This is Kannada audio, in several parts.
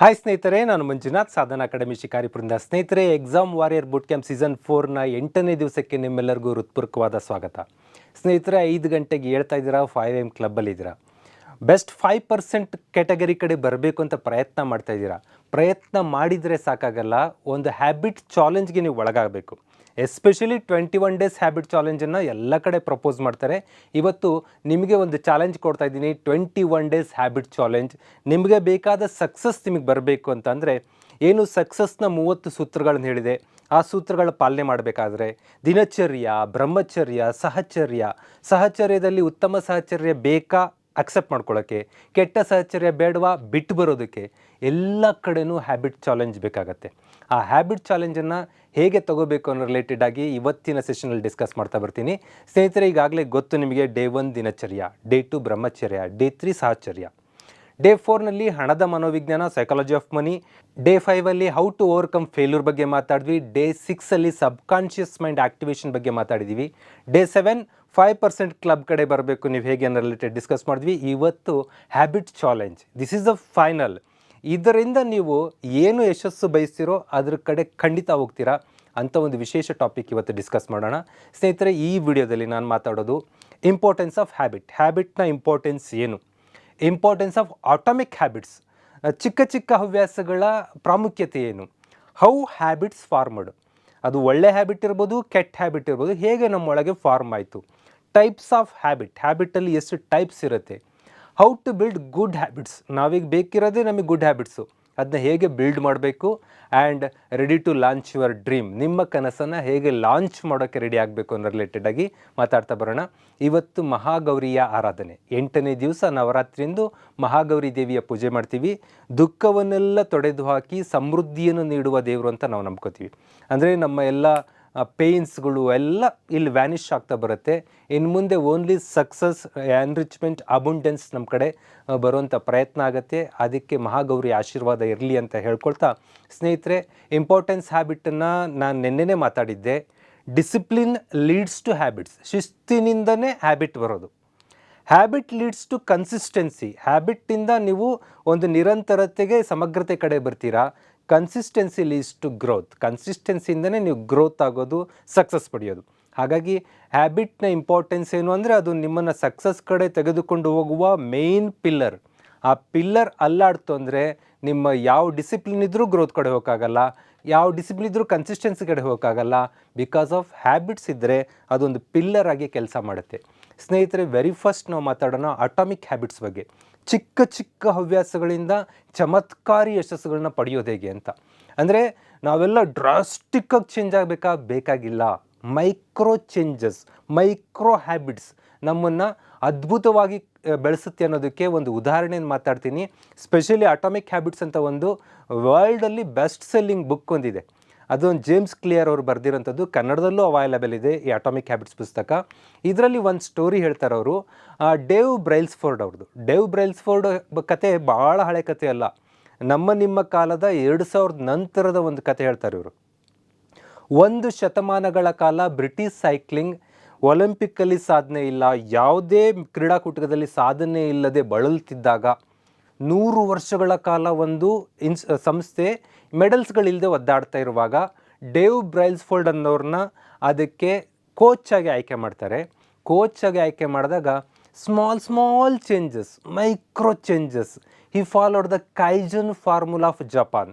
ಹಾಯ್ ಸ್ನೇಹಿತರೆ. ನಾನು ಮಂಜುನಾಥ್. ಸಾಧನ ಅಕಾಡೆಮಿ ಶಿಕಾರಿಪುರದಿಂದ ಸ್ನೇಹಿತರೆ exam warrior boot camp season ಫೋರ್ನ ಎಂಟನೇ ದಿವಸಕ್ಕೆ ನಿಮ್ಮೆಲ್ಲರಿಗೂ ಹೃತ್ಪೂರ್ವಕವಾದ ಸ್ವಾಗತ. ಸ್ನೇಹಿತರೆ, ಐದು ಗಂಟೆಗೆ ಹೇಳ್ತಾ ಇದ್ದೀರಾ? ಫೈವ್ ಎಂ ಕ್ಲಬ್ಬಲ್ಲಿದ್ದೀರಾ ಬೆಸ್ಟ್ ಫೈವ್ ಪರ್ಸೆಂಟ್ ಕ್ಯಾಟಗರಿ ಕಡೆ ಬರಬೇಕು ಅಂತ ಪ್ರಯತ್ನ ಮಾಡ್ತಾ ಇದ್ದೀರಾ? ಪ್ರಯತ್ನ ಮಾಡಿದರೆ ಸಾಕಾಗಲ್ಲ. ಒಂದು ಹ್ಯಾಬಿಟ್ ಚಾಲೆಂಜ್ಗೆ ನೀವು ಒಳಗಾಗಬೇಕು. Especially twenty one days habit ಚಾಲೆಂಜನ್ನು ಎಲ್ಲ ಕಡೆ ಪ್ರಪೋಸ್ ಮಾಡ್ತಾರೆ. ಇವತ್ತು ನಿಮಗೆ ಒಂದು ಚಾಲೆಂಜ್ ಕೊಡ್ತಾ ಇದ್ದೀನಿ. Twenty one days habit challenge ನಿಮಗೆ ಬೇಕಾದ ಸಕ್ಸಸ್ ನಿಮಗೆ ಬರಬೇಕು ಅಂತಂದರೆ, ಏನು ಸಕ್ಸಸ್ನ ಮೂವತ್ತು ಸೂತ್ರಗಳನ್ನು ಹೇಳಿದೆ. ಆ ಸೂತ್ರಗಳ ಪಾಲನೆ ಮಾಡಬೇಕಾದ್ರೆ, ದಿನಚರ್ಯ, ಬ್ರಹ್ಮಚರ್ಯ, ಸಹಚರ್ಯ. ಸಹಚರ್ಯದಲ್ಲಿ ಉತ್ತಮ ಸಹಚರ್ಯ ಬೇಕಾ? ಅಕ್ಸೆಪ್ಟ್ ಮಾಡ್ಕೊಳ್ಳೋಕ್ಕೆ ಕೆಟ್ಟ ಸಹಚರ್ಯ ಬೇಡವಾ ಬಿಟ್ಟು ಬರೋದಕ್ಕೆ ಎಲ್ಲ ಕಡೆನೂ ಹ್ಯಾಬಿಟ್ ಚಾಲೆಂಜ್ ಬೇಕಾಗತ್ತೆ. ಆ ಹ್ಯಾಬಿಟ್ ಚಾಲೆಂಜನ್ನು ಹೇಗೆ ತಗೋಬೇಕು ಅನ್ನೋ ರಿಲೇಟೆಡ್ ಆಗಿ ಇವತ್ತಿನ ಸೆಷನಲ್ಲಿ ಡಿಸ್ಕಸ್ ಮಾಡ್ತಾ ಬರ್ತೀನಿ. ಸ್ನೇಹಿತರೆ, ಈಗಾಗಲೇ ಗೊತ್ತು ನಿಮಗೆ ಡೇ ಒನ್ ದಿನಚರ್ಯ ಡೇ ಟು ಬ್ರಹ್ಮಚರ್ಯ ಡೇ ತ್ರೀ ಸಹಚರ್ಯ. ಡೇ ಫೋರ್ನಲ್ಲಿ ಹಣದ ಮನೋವಿಜ್ಞಾನ ಸೈಕಾಲಜಿ ಆಫ್ ಮನಿ ಡೇ ಫೈವಲ್ಲಿ ಹೌ ಟು ಓವರ್ಕಮ್ ಫೇಲ್ಯೂರ್ ಬಗ್ಗೆ ಮಾತಾಡಿದ್ವಿ. ಡೇ ಸಿಕ್ಸಲ್ಲಿ ಸಬ್ಕಾನ್ಷಿಯಸ್ ಮೈಂಡ್ ಆಕ್ಟಿವೇಷನ್ ಬಗ್ಗೆ ಮಾತಾಡಿದ್ದೀವಿ day seven five percent club ಕಡೆ ಬರಬೇಕು. ನೀವು ಹೇಗೆ ಅನ್ನೋ ರಿಲೇಟೆಡ್ ಡಿಸ್ಕಸ್ ಮಾಡಿದ್ವಿ. ಇವತ್ತು habit challenge this is the final ಇದರಿಂದ ನೀವು ಏನು ಯಶಸ್ಸು ಬಯಸ್ತೀರೋ ಅದ್ರ ಕಡೆ ಖಂಡಿತ ಹೋಗ್ತೀರಾ ಅಂತ ಒಂದು ವಿಶೇಷ ಟಾಪಿಕ್ ಇವತ್ತು ಡಿಸ್ಕಸ್ ಮಾಡೋಣ. ಸ್ನೇಹಿತರೆ, ಈ ವಿಡಿಯೋದಲ್ಲಿ ನಾನು ಮಾತಾಡೋದು ಇಂಪಾರ್ಟೆನ್ಸ್ ಆಫ್ ಹ್ಯಾಬಿಟ್ ಹ್ಯಾಬಿಟ್ನ ಇಂಪಾರ್ಟೆನ್ಸ್ ಏನು? ಇಂಪಾರ್ಟೆನ್ಸ್ ಆಫ್ ಆಟೋಮಿಕ್ ಹ್ಯಾಬಿಟ್ಸ್ ಚಿಕ್ಕ ಚಿಕ್ಕ ಹವ್ಯಾಸಗಳ ಪ್ರಾಮುಖ್ಯತೆ ಏನು? ಹೌ ಹ್ಯಾಬಿಟ್ಸ್ ಫಾರ್ಮಡ್ ಅದು ಒಳ್ಳೆ ಹ್ಯಾಬಿಟ್ ಇರ್ಬೋದು, ಕೆಟ್ಟ ಹ್ಯಾಬಿಟ್ ಇರ್ಬೋದು, ಹೇಗೆ ನಮ್ಮೊಳಗೆ ಫಾರ್ಮ್ ಆಯಿತು? ಟೈಪ್ಸ್ ಆಫ್ ಹ್ಯಾಬಿಟ್ ಹ್ಯಾಬಿಟಲ್ಲಿ ಎಷ್ಟು ಟೈಪ್ಸ್ ಇರುತ್ತೆ? How to build good habits ನಾವೀಗ ಬೇಕಿರೋದೇ ನಮಗೆ ಗುಡ್ ಹ್ಯಾಬಿಟ್ಸು ಅದನ್ನ ಹೇಗೆ ಬಿಲ್ಡ್ ಮಾಡಬೇಕು? And ready to launch your dream ನಿಮ್ಮ ಕನಸನ್ನು ಹೇಗೆ ಲಾಂಚ್ ಮಾಡೋಕ್ಕೆ ರೆಡಿ ಆಗಬೇಕು ಅನ್ನೋ ರಿಲೇಟೆಡ್ ಆಗಿ ಮಾತಾಡ್ತಾ ಬರೋಣ. ಇವತ್ತು ಮಹಾಗೌರಿಯ ಆರಾಧನೆ. ಎಂಟನೇ ದಿವಸ ನವರಾತ್ರಿಯಂದು ಮಹಾಗೌರಿ ದೇವಿಯ ಪೂಜೆ ಮಾಡ್ತೀವಿ. ದುಃಖವನ್ನೆಲ್ಲ ತೊಡೆದು ಹಾಕಿ ಸಮೃದ್ಧಿಯನ್ನು ನೀಡುವ ದೇವರು ಅಂತ ನಾವು ನಂಬ್ಕೋತೀವಿ. ಅಂದರೆ ನಮ್ಮ ಎಲ್ಲ ಪೇಯ್ನ್ಸ್ಗಳು ಎಲ್ಲ ಇಲ್ಲಿ ವ್ಯಾನಿಷ್ ಆಗ್ತಾ ಬರುತ್ತೆ. ಇನ್ನು ಮುಂದೆ ಓನ್ಲಿ ಸಕ್ಸಸ್ ಎನ್ರಿಚ್ಮೆಂಟ್ ಅಬುಂಡೆನ್ಸ್ ನಮ್ಮ ಕಡೆ ಬರುವಂಥ ಪ್ರಯತ್ನ ಆಗುತ್ತೆ. ಅದಕ್ಕೆ ಮಹಾಗೌರಿ ಆಶೀರ್ವಾದ ಇರಲಿ ಅಂತ ಹೇಳ್ಕೊಳ್ತಾ. ಸ್ನೇಹಿತರೆ ಇಂಪಾರ್ಟೆನ್ಸ್ ಹ್ಯಾಬಿಟನ್ನು ನಾನು ನಿನ್ನೆನೇ ಮಾತಾಡಿದ್ದೆ. ಡಿಸಿಪ್ಲಿನ್ ಲೀಡ್ಸ್ ಟು ಹ್ಯಾಬಿಟ್ಸ್ ಶಿಸ್ತಿನಿಂದನೇ ಹ್ಯಾಬಿಟ್ ಬರೋದು. ಹ್ಯಾಬಿಟ್ ಲೀಡ್ಸ್ ಟು ಕನ್ಸಿಸ್ಟೆನ್ಸಿ ಹ್ಯಾಬಿಟ್ಟಿಂದ ನೀವು ಒಂದು ನಿರಂತರತೆಗೆ ಸಮಗ್ರತೆ ಕಡೆ ಬರ್ತೀರಾ. ಕನ್ಸಿಸ್ಟೆನ್ಸಿ ಲೀಸ್ ಟು ಗ್ರೋತ್ ಕನ್ಸಿಸ್ಟೆನ್ಸಿಯಿಂದನೇ ನೀವು ಗ್ರೋತ್ ಆಗೋದು ಸಕ್ಸಸ್ ಪಡೆಯೋದು. ಹಾಗಾಗಿ ಹ್ಯಾಬಿಟ್ನ ಇಂಪಾರ್ಟೆನ್ಸ್ ಏನು ಅಂದರೆ ಅದು ನಿಮ್ಮನ್ನು ಸಕ್ಸಸ್ ಕಡೆ ತೆಗೆದುಕೊಂಡು ಹೋಗುವ ಮೇಯ್ನ್ ಪಿಲ್ಲರ್ ಆ ಪಿಲ್ಲರ್ ಅಲ್ಲಾಡ್ತು ಅಂದರೆ ನಿಮ್ಮ ಯಾವ ಡಿಸಿಪ್ಲಿನ್ ಇದ್ದರೂ ಗ್ರೋತ್ ಕಡೆ ಹೋಗೋಕ್ಕಾಗಲ್ಲ, ಯಾವ ಡಿಸಿಪ್ಲಿನ್ ಇದ್ದರೂ ಕನ್ಸಿಸ್ಟೆನ್ಸಿ ಕಡೆ ಹೋಗೋಕ್ಕಾಗಲ್ಲ. ಬಿಕಾಸ್ ಆಫ್ ಹ್ಯಾಬಿಟ್ಸ್ ಇದ್ದರೆ ಅದೊಂದು ಪಿಲ್ಲರ್ ಆಗಿ ಕೆಲಸ ಮಾಡುತ್ತೆ. ಸ್ನೇಹಿತರೆ ವೆರಿ ಫಸ್ಟ್ ನಾವು ಮಾತಾಡೋಣ ಅಟಾಮಿಕ್ ಹ್ಯಾಬಿಟ್ಸ್ ಬಗ್ಗೆ. ಚಿಕ್ಕ ಚಿಕ್ಕ ಹವ್ಯಾಸಗಳಿಂದ ಚಮತ್ಕಾರಿ ಯಶಸ್ಸುಗಳನ್ನ ಪಡೆಯೋದು ಹೇಗೆ ಅಂತ. ಅಂದರೆ ನಾವೆಲ್ಲ ಡ್ರಾಸ್ಟಿಕ್ಕಾಗಿ ಚೇಂಜ್ ಆಗಬೇಕಾ? ಬೇಕಾಗಿಲ್ಲ. ಮೈಕ್ರೋ ಚೇಂಜಸ್ ಮೈಕ್ರೋ ಹ್ಯಾಬಿಟ್ಸ್ ನಮ್ಮನ್ನು ಅದ್ಭುತವಾಗಿ ಬೆಳೆಸುತ್ತೆ ಅನ್ನೋದಕ್ಕೆ ಒಂದು ಉದಾಹರಣೆಯನ್ನು ಮಾತಾಡ್ತೀನಿ. ಸ್ಪೆಷಲಿ ಅಟಾಮಿಕ್ ಹ್ಯಾಬಿಟ್ಸ್ ಅಂತ ಒಂದು ವರ್ಲ್ಡಲ್ಲಿ ಬೆಸ್ಟ್ ಸೆಲ್ಲಿಂಗ್ ಬುಕ್ ಒಂದಿದೆ. ಅದೊಂದು ಜೇಮ್ಸ್ ಕ್ಲಿಯರ್ ಅವರು ಬರೆದಿರೋಂಥದ್ದು. ಕನ್ನಡದಲ್ಲೂ ಅವೈಲಬಲ್ ಇದೆ, ಈ ಅಟಾಮಿಕ್ ಹ್ಯಾಬಿಟ್ಸ್ ಪುಸ್ತಕ. ಇದರಲ್ಲಿ ಒಂದು ಸ್ಟೋರಿ ಹೇಳ್ತಾರೆ ಅವರು. ಡೇವ್ ಬ್ರೈಲ್ಸ್ಫೋರ್ಡ್ ಅವ್ರದ್ದು ಡೇವ್ ಬ್ರೈಲ್ಸ್ಫೋರ್ಡ್ ಕತೆ ಭಾಳ ಹಳೆ ಕತೆ ಅಲ್ಲ. ನಮ್ಮ ನಿಮ್ಮ ಕಾಲದ ಎರಡು ಸಾವಿರದ ನಂತರದ ಒಂದು ಕತೆ ಹೇಳ್ತಾರೆ ಇವರು. ಒಂದು ಶತಮಾನಗಳ ಕಾಲ ಬ್ರಿಟಿಷ್ ಸೈಕ್ಲಿಂಗ್ ಒಲಿಂಪಿಕ್ಕಲ್ಲಿ ಸಾಧನೆ ಇಲ್ಲ. ಯಾವುದೇ ಕ್ರೀಡಾಕೂಟದಲ್ಲಿ ಸಾಧನೆ ಇಲ್ಲದೆ ಬಳಲ್ತಿದ್ದಾಗ ನೂರು ವರ್ಷಗಳ ಕಾಲ ಒಂದು ಇನ್ಸ್ ಸಂಸ್ಥೆ ಮೆಡಲ್ಸ್ಗಳಿಲ್ಲದೆ ಒದ್ದಾಡ್ತಾ ಇರುವಾಗ ಡೇವ್ ಬ್ರೈಲ್ಸ್ಫೋಲ್ಡ್ ಅನ್ನೋರನ್ನ ಅದಕ್ಕೆ ಕೋಚ್ ಆಗಿ ಆಯ್ಕೆ ಮಾಡ್ತಾರೆ. ಆಗಿ ಆಯ್ಕೆ ಮಾಡಿದಾಗ small small changes, micro changes. He followed the kaizen formula of Japan.